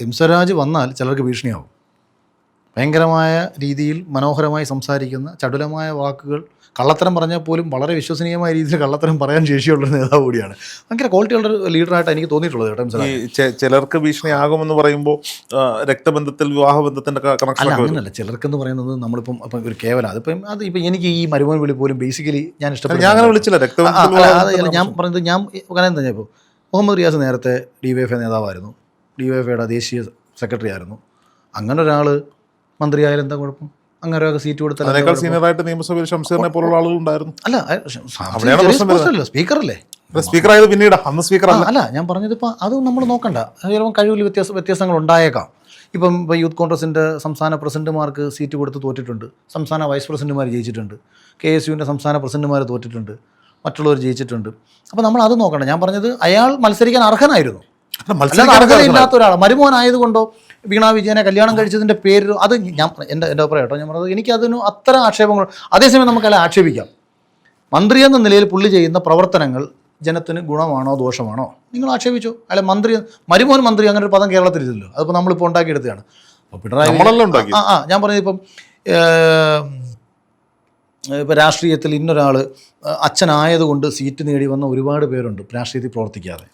എം സ്വരാജ് വന്നാൽ ചിലർക്ക് ഭീഷണിയാവും. ഭയങ്കരമായ രീതിയിൽ മനോഹരമായി സംസാരിക്കുന്ന ചടുലമായ വാക്കുകൾ കള്ളത്തരം പറഞ്ഞാൽ പോലും വളരെ വിശ്വസനീയമായ രീതിയിൽ കള്ളത്തരം പറയാൻ ശേഷിയുള്ള നേതാവ് കൂടിയാണ്. ഭയങ്കര ക്വാളിറ്റിയുള്ള ഒരു ലീഡറായിട്ട് എനിക്ക് തോന്നിയിട്ടുള്ളത് കേട്ടോ ഈ ചിലർക്ക് ഭീഷണിയാകുമെന്ന് പറയുമ്പോൾ രക്തബന്ധത്തിൽ വിവാഹബന്ധത്തിന്റെ കണക്ഷൻ അങ്ങനല്ല. ചിലർക്കെന്ന് പറയുന്നത് നമ്മളിപ്പം അപ്പം ഒരു കേവലം അതിപ്പം അത് ഇപ്പം എനിക്ക് ഈ മരുമോൻ വിളി പോലും ബേസിക്കലി ഞാൻ ഇഷ്ടപ്പെട്ടു ഞാൻ അങ്ങനെ വിളിച്ചില്ല. രക്തം രക്തബന്ധത്തിൽ ഞാൻ പറഞ്ഞത് ഞാൻ അങ്ങനെ തന്നെ ഇപ്പോൾ മുഹമ്മദ് റിയാസ് നേരത്തെ ഡി വൈ എഫ് എ നേതാവായിരുന്നു. ഡി വൈ എഫ് ദേശീയ സെക്രട്ടറി ആയിരുന്നു. അങ്ങനെ ഒരാൾ മന്ത്രിയായാലും എന്താ കുഴപ്പം? അങ്ങനെ സീറ്റ് കൊടുത്താൽ സീനിയറായിട്ട് നിയമസഭയിൽ ഷംസീറിനെ പോലുള്ള ആളുകൾ ഉണ്ടായിരുന്നു. അല്ല. സ്പീക്കറല്ലേ സ്പീക്കർ ആയത് പിന്നീട് അന്ന് സ്പീക്കർ അല്ല. ഞാൻ പറഞ്ഞത് ഇപ്പം അത് നമ്മൾ നോക്കണ്ട. ചിലപ്പോൾ കഴിവിൽ വ്യത്യാസ വ്യത്യാസങ്ങൾ ഉണ്ടായേക്കാം. ഇപ്പം ഇപ്പോൾ യൂത്ത് കോൺഗ്രസിന്റെ സംസ്ഥാന പ്രസിഡന്റുമാർക്ക് സീറ്റ് കൊടുത്ത് തോറ്റിട്ടുണ്ട്. സംസ്ഥാന വൈസ് പ്രസിഡന്റുമാർ ജയിച്ചിട്ടുണ്ട്. കെ എസ് യുവിന്റെ സംസ്ഥാന പ്രസിഡന്റുമാർ തോറ്റിട്ടുണ്ട്. മറ്റുള്ളവർ ജയിച്ചിട്ടുണ്ട്. അപ്പോൾ നമ്മൾ അത് നോക്കണ്ട. ഞാൻ പറഞ്ഞത് അയാൾ മത്സരിക്കാൻ അർഹനായിരുന്നു. അർഹതയില്ലാത്ത ഒരാൾ മരുമോനായതുകൊണ്ടോ വീണ വിജയനെ കല്യാണം കഴിച്ചതിന്റെ പേര് അത് ഞാൻ എന്റെ എന്റെ അഭിപ്രായം കേട്ടോ. ഞാൻ പറഞ്ഞത് എനിക്കതിന് അത്തരം ആക്ഷേപങ്ങൾ അതേസമയം നമുക്കല്ല ആക്ഷേപിക്കാം. മന്ത്രി എന്ന നിലയിൽ പുള്ളി ചെയ്യുന്ന പ്രവർത്തനങ്ങൾ ജനത്തിന് ഗുണമാണോ ദോഷമാണോ? നിങ്ങൾ ആക്ഷേപിച്ചു. അല്ലെ മന്ത്രി മരുമോൻ മന്ത്രി അങ്ങനെ ഒരു പദം കേരളത്തിലില്ലല്ലോ. അതിപ്പോൾ നമ്മളിപ്പോൾ ഉണ്ടാക്കിയെടുത്തതാണ്. അപ്പോൾ പിണറായി ആ ആ ഞാൻ പറഞ്ഞത് ഇപ്പം ഇപ്പം രാഷ്ട്രീയത്തിൽ ഇന്നൊരാൾ അച്ഛനായതുകൊണ്ട് സീറ്റ് നേടി വന്ന ഒരുപാട് പേരുണ്ട് രാഷ്ട്രീയത്തിൽ പ്രവർത്തിക്കാതെ.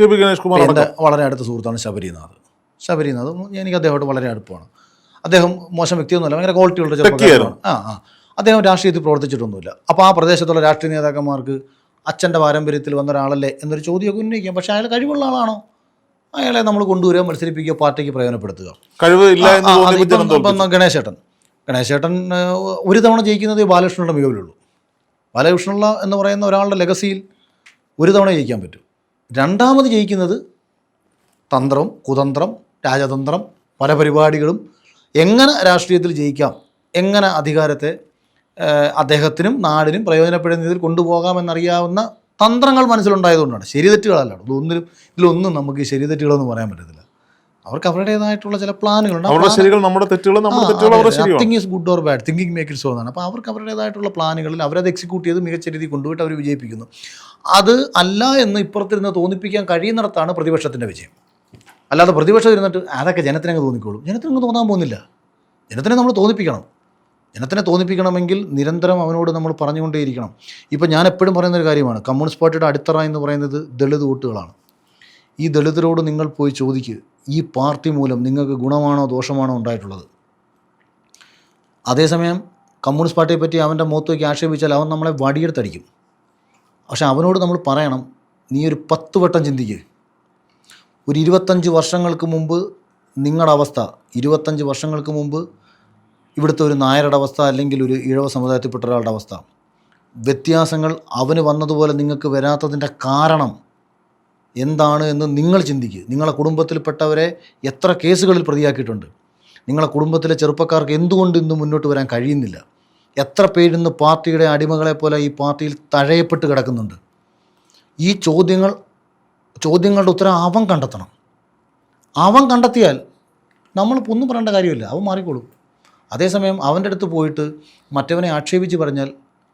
കെ പി ഗണേഷ് കുമാർ എന്റെ വളരെ അടുത്ത സുഹൃത്താണ് ശബരിനാഥ്. ശബരിനാഥ് എനിക്ക് അദ്ദേഹമായിട്ട് വളരെ അടുപ്പമാണ്. അദ്ദേഹം മോശം വ്യക്തിയൊന്നുമല്ല ഭയങ്കര ക്വാളിറ്റിയുള്ള ചെറുപ്പക്കാരനാണ്. ആ ആ. അദ്ദേഹം രാഷ്ട്രീയത്തിൽ പ്രവർത്തിച്ചിട്ടൊന്നുമില്ല. അപ്പോൾ ആ പ്രദേശത്തുള്ള രാഷ്ട്രീയ നേതാക്കന്മാർക്ക് അച്ഛന്റെ പാരമ്പര്യത്തിൽ വന്ന ഒരാളല്ലേ എന്നൊരു ചോദ്യമൊക്കെ ഉന്നയിക്കാം. പക്ഷേ അയാൾ കഴിവുള്ള ആളാണോ? അയാളെ നമ്മൾ കൊണ്ടുവരിക മത്സരിപ്പിക്കുക പാർട്ടിക്ക് പ്രയോജനപ്പെടുത്തുക. കഴിവ് ഇല്ല എന്ന് ആ, ആ, തോന്നിയപ്പോൾ ഇപ്പം- ജനം തോൽപ്പിച്ചു. ഇപ്പം ഗണേശേട്ടൻ ഗണേശേട്ടൻ ഒരു തവണ ജയിക്കുന്നത് ബാലകൃഷ്ണനുള്ള മികവിലുള്ളൂ. ബാലകൃഷ്ണനുള്ള എന്ന് പറയുന്ന ഒരാളുടെ ലെഗസിയിൽ ഒരു തവണ ജയിക്കാൻ പറ്റും. രണ്ടാമത് ജയിക്കുന്നത് തന്ത്രം കുതന്ത്രം രാജതന്ത്രം പല പരിപാടികളും എങ്ങനെ രാഷ്ട്രീയത്തിൽ ജയിക്കാം എങ്ങനെ അധികാരത്തെ അദ്ദേഹത്തിനും നാടിനും പ്രയോജനപ്പെടുന്ന രീതിയിൽ കൊണ്ടുപോകാമെന്നറിയാവുന്ന തന്ത്രങ്ങൾ മനസ്സിലുണ്ടായതുകൊണ്ടാണ്. ശരി തെറ്റുകളല്ല ഇതൊന്നിലും ഇതിലൊന്നും നമുക്ക് ശരി തെറ്റുകളെന്ന് പറയാൻ പറ്റത്തില്ല. അവർക്ക് അവരുടേതായിട്ടുള്ള ചില പ്ലാനുകളുണ്ട്. ആ അവരുടെ ശരികൾ നമ്മുടെ തെറ്റുകൾ നമ്മുടെ തെറ്റുകൾ അവരുടെ ശരിയാണ് is good or bad thinking make it so എന്നാണ് അപ്പോൾ അവർക്ക് അവരുടേതായിട്ടുള്ള പ്ലാനുകളിൽ അവരത് എക്സിക്യൂട്ട് ചെയ്ത് മികച്ച രീതിയിൽ കൊണ്ടുപോയിട്ട് അവർ വിജയിപ്പിക്കുന്നു. അത് അല്ല എന്ന് ഇപ്പുറത്തിരുന്ന് തോന്നിപ്പിക്കാൻ കഴിയുന്നിടത്താണ് പ്രതിപക്ഷത്തിന്റെ വിജയം. അല്ലാതെ പ്രതിപക്ഷം ഇരുന്നിട്ട് അതൊക്കെ ജനത്തിനങ്ങ് തോന്നിക്കോളും. ജനത്തിനങ്ങ് തോന്നാൻ പോകുന്നില്ല. ജനത്തിനെ നമ്മൾ തോന്നിപ്പിക്കണം. ജനത്തിനെ തോന്നിപ്പിക്കണമെങ്കിൽ നിരന്തരം അവനോട് നമ്മൾ പറഞ്ഞുകൊണ്ടേയിരിക്കണം. ഇപ്പം ഞാൻ എപ്പോഴും പറയുന്ന ഒരു കാര്യമാണ്. കമ്മ്യൂണിസ്റ്റ് പാർട്ടിയുടെ അടിത്തറ എന്ന് പറയുന്നത് ദളിത് വോട്ടുകളാണ്. ഈ ദളിതരോട് നിങ്ങൾ പോയി ചോദിക്കുക ഈ പാർട്ടി മൂലം നിങ്ങൾക്ക് ഗുണമാണോ ദോഷമാണോ ഉണ്ടായിട്ടുള്ളത്? അതേസമയം കമ്മ്യൂണിസ്റ്റ് പാർട്ടിയെ പറ്റി അവന്റെ മുഖത്തേക്ക് ആക്ഷേപിച്ചാൽ അവൻ നമ്മളെ വടിയെടുത്തടിക്കും. പക്ഷെ അവനോട് നമ്മൾ പറയണം നീ ഒരു പത്ത് വട്ടം ചിന്തിക്ക്. ഒരു ഇരുപത്തഞ്ച് വർഷങ്ങൾക്ക് മുമ്പ് നിങ്ങളുടെ അവസ്ഥ ഇരുപത്തഞ്ച് വർഷങ്ങൾക്ക് മുമ്പ് ഇവിടുത്തെ ഒരു നായരുടെ അവസ്ഥ അല്ലെങ്കിൽ ഒരു ഇഴവ സമുദായത്തിൽപ്പെട്ട ഒരാളുടെ അവസ്ഥ. വ്യത്യാസങ്ങൾ അവന് വന്നതുപോലെ നിങ്ങൾക്ക് വരാത്തതിന്റെ കാരണം എന്താണ് എന്ന് നിങ്ങൾ ചിന്തിക്കുക നിങ്ങളെ കുടുംബത്തിൽപ്പെട്ടവരെ എത്ര കേസുകളിൽ പ്രതിയാക്കിയിട്ടുണ്ട്. നിങ്ങളെ കുടുംബത്തിലെ ചെറുപ്പക്കാർക്ക് എന്തുകൊണ്ട് ഇന്ന് മുന്നോട്ട് വരാൻ കഴിയുന്നില്ല. എത്ര പേരിന്ന് പാർട്ടിയുടെ അടിമകളെ പോലെ ഈ പാർട്ടിയിൽ തഴയപ്പെട്ട് കിടക്കുന്നുണ്ട്. ഈ ചോദ്യങ്ങൾ ചോദ്യങ്ങളുടെ ഉത്തരം അവൻ കണ്ടെത്തണം. അവൻ കണ്ടെത്തിയാൽ നമ്മളിപ്പോൾ ഒന്നും പറയേണ്ട കാര്യമില്ല. അവൻ മാറിക്കോളും. അതേസമയം അവന്റെ അടുത്ത് പോയിട്ട് മറ്റവനെ ആക്ഷേപിച്ച് പറഞ്ഞാൽ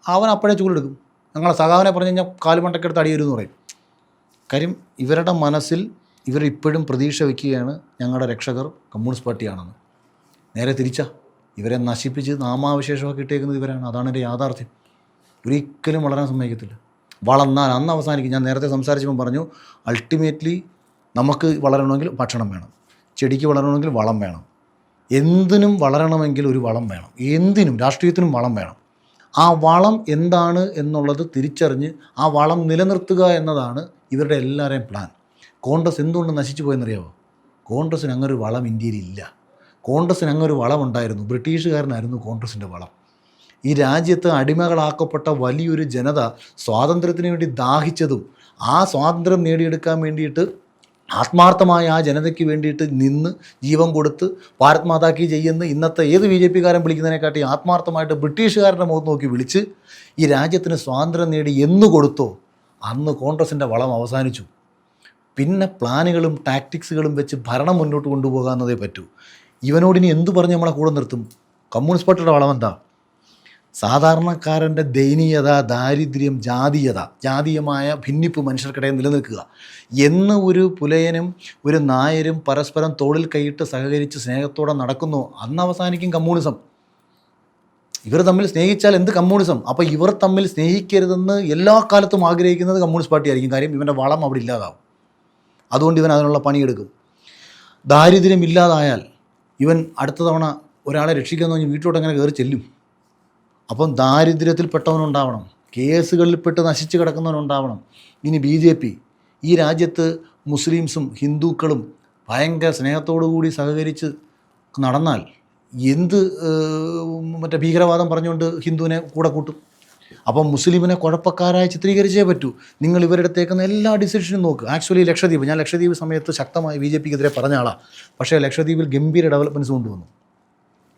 അവൻ അപ്പോഴേ ചൂലെടുക്കും ഞങ്ങളെ സഖാവിനെ പറഞ്ഞു കഴിഞ്ഞാൽ കാലുമണ്ടക്കെടുത്ത് അടിയരുതെന്ന് പറയും. കാര്യം ഇവരുടെ മനസ്സിൽ ഇവർ ഇപ്പോഴും പ്രതീക്ഷ വയ്ക്കുകയാണ് ഞങ്ങളുടെ രക്ഷകർ കമ്മ്യൂണിസ്റ്റ് പാർട്ടിയാണെന്ന്. നേരെ തിരിച്ചാ. ഇവരെ നശിപ്പിച്ച് നാമാവശേഷമൊക്കെ ഇട്ടേക്കുന്നത് ഇവരാണ്. അതാണ് എന്റെ യാഥാർത്ഥ്യം. ഒരിക്കലും വളരാൻ സമ്മതിക്കത്തില്ല. വളർന്നാൽ അന്ന് അവസാനിക്കും. ഞാൻ നേരത്തെ സംസാരിച്ചപ്പോൾ പറഞ്ഞു അൾട്ടിമേറ്റ്ലി നമുക്ക് വളരണമെങ്കിൽ ഭക്ഷണം വേണം. ചെടിക്ക് വളരണമെങ്കിൽ വളം വേണം. എന്തിനും വളരണമെങ്കിൽ ഒരു വളം വേണം. എന്തിനും രാഷ്ട്രീയത്തിനും വളം വേണം. ആ വളം എന്താണ് എന്നുള്ളത് തിരിച്ചറിഞ്ഞ് ആ വളം നിലനിർത്തുക എന്നതാണ് ഇവരുടെ എല്ലാവരെയും പ്ലാൻ കോൺഗ്രസ് എന്തുകൊണ്ട് നശിച്ചു പോയെന്നറിയാമോ കോൺഗ്രസ്സിന് അങ്ങൊരു വളം ഇന്ത്യയിൽ ഇല്ല. കോൺഗ്രസ്സിന് അങ്ങൊരു വളം ഉണ്ടായിരുന്നു. ബ്രിട്ടീഷുകാരനായിരുന്നു കോൺഗ്രസിന്റെ വളം. ഈ രാജ്യത്ത് അടിമകളാക്കപ്പെട്ട വലിയൊരു ജനത സ്വാതന്ത്ര്യത്തിന് വേണ്ടി ദാഹിച്ചതും ആ സ്വാതന്ത്ര്യം നേടിയെടുക്കാൻ വേണ്ടിയിട്ട് ആത്മാർത്ഥമായ ആ ജനതയ്ക്ക് വേണ്ടിയിട്ട് നിന്ന് ജീവൻ കൊടുത്ത് ഭാരത് മാതാക്കി ചെയ്യുന്ന ഇന്നത്തെ ഏത് ബി ജെ പിക്കാരൻ വിളിക്കുന്നതിനെക്കാട്ടി ആത്മാർത്ഥമായിട്ട് ബ്രിട്ടീഷുകാരുടെ മുഖത്ത് നോക്കി വിളിച്ച് ഈ രാജ്യത്തിന് സ്വാതന്ത്ര്യം നേടി എന്ന് കൊടുത്തോ അന്ന് കോൺഗ്രസിന്റെ വളം അവസാനിച്ചു. പിന്നെ പ്ലാനുകളും ടാക്ടിക്സുകളും വെച്ച് ഭരണം മുന്നോട്ട് കൊണ്ടുപോകാവുന്നതേ പറ്റൂ. ഇവനോട് ഇനി എന്തു പറഞ്ഞ് നമ്മളെ കൂടെ നിർത്തും? കമ്മ്യൂണിസ്റ്റ് പാർട്ടിയുടെ വളം എന്താ? സാധാരണക്കാരന്റെ ദയനീയത ദാരിദ്ര്യം ജാതീയത ജാതീയമായ ഭിന്നിപ്പ് മനുഷ്യർക്കിടയിൽ നിലനിൽക്കുക. എന്ന് ഒരു പുലയനും ഒരു നായരും പരസ്പരം തോളിൽ കൈയിട്ട് സഹകരിച്ച് സ്നേഹത്തോടെ നടക്കുന്നു. അന്ന് അവസാനിക്കും കമ്മ്യൂണിസം. ഇവർ തമ്മിൽ സ്നേഹിച്ചാൽ എന്ത് കമ്മ്യൂണിസം? അപ്പോൾ ഇവർ തമ്മിൽ സ്നേഹിക്കരുതെന്ന് എല്ലാ കാലത്തും ആഗ്രഹിക്കുന്നത് കമ്മ്യൂണിസ്റ്റ് പാർട്ടി ആയിരിക്കും. കാര്യം ഇവന്റെ വളം അവിടെ ഇല്ലാതാവും. അതുകൊണ്ട് ഇവൻ അതിനുള്ള പണിയെടുക്കും. ദാരിദ്ര്യം ഇല്ലാതായാൽ ഇവൻ അടുത്ത തവണ ഒരാളെ രക്ഷിക്കാൻ പറഞ്ഞ് വീട്ടിലോട്ട് അങ്ങനെ കയറി ചെല്ലും. അപ്പം ദാരിദ്ര്യത്തിൽപ്പെട്ടവനുണ്ടാവണം കേസുകളിൽപ്പെട്ട് നശിച്ച് കിടക്കുന്നവനുണ്ടാവണം. ഇനി ബി ജെ പി ഈ രാജ്യത്ത് മുസ്ലിംസും ഹിന്ദുക്കളും ഭയങ്കര സ്നേഹത്തോടു കൂടി സഹകരിച്ച് നടന്നാൽ എന്ത് മറ്റേ ഭീകരവാദം പറഞ്ഞുകൊണ്ട് ഹിന്ദുവിനെ കൂടെ കൂട്ടും? അപ്പം മുസ്ലിമിനെ കുഴപ്പക്കാരായി ചിത്രീകരിച്ചേ പറ്റൂ. നിങ്ങൾ ഇവരെടുത്തേക്കുന്ന എല്ലാ ഡിസിഷനും നോക്ക്. ആക്ച്വലി ലക്ഷദ്വീപ് ഞാൻ ലക്ഷദ്വീപ് സമയത്ത് ശക്തമായി ബി ജെ പിക്കെതിരെ പറഞ്ഞ ആളാണ് പക്ഷേ ലക്ഷദ്വീപിൽ ഗംഭീര ഡെവലപ്മെന്റ്സ് കൊണ്ടുവന്നു.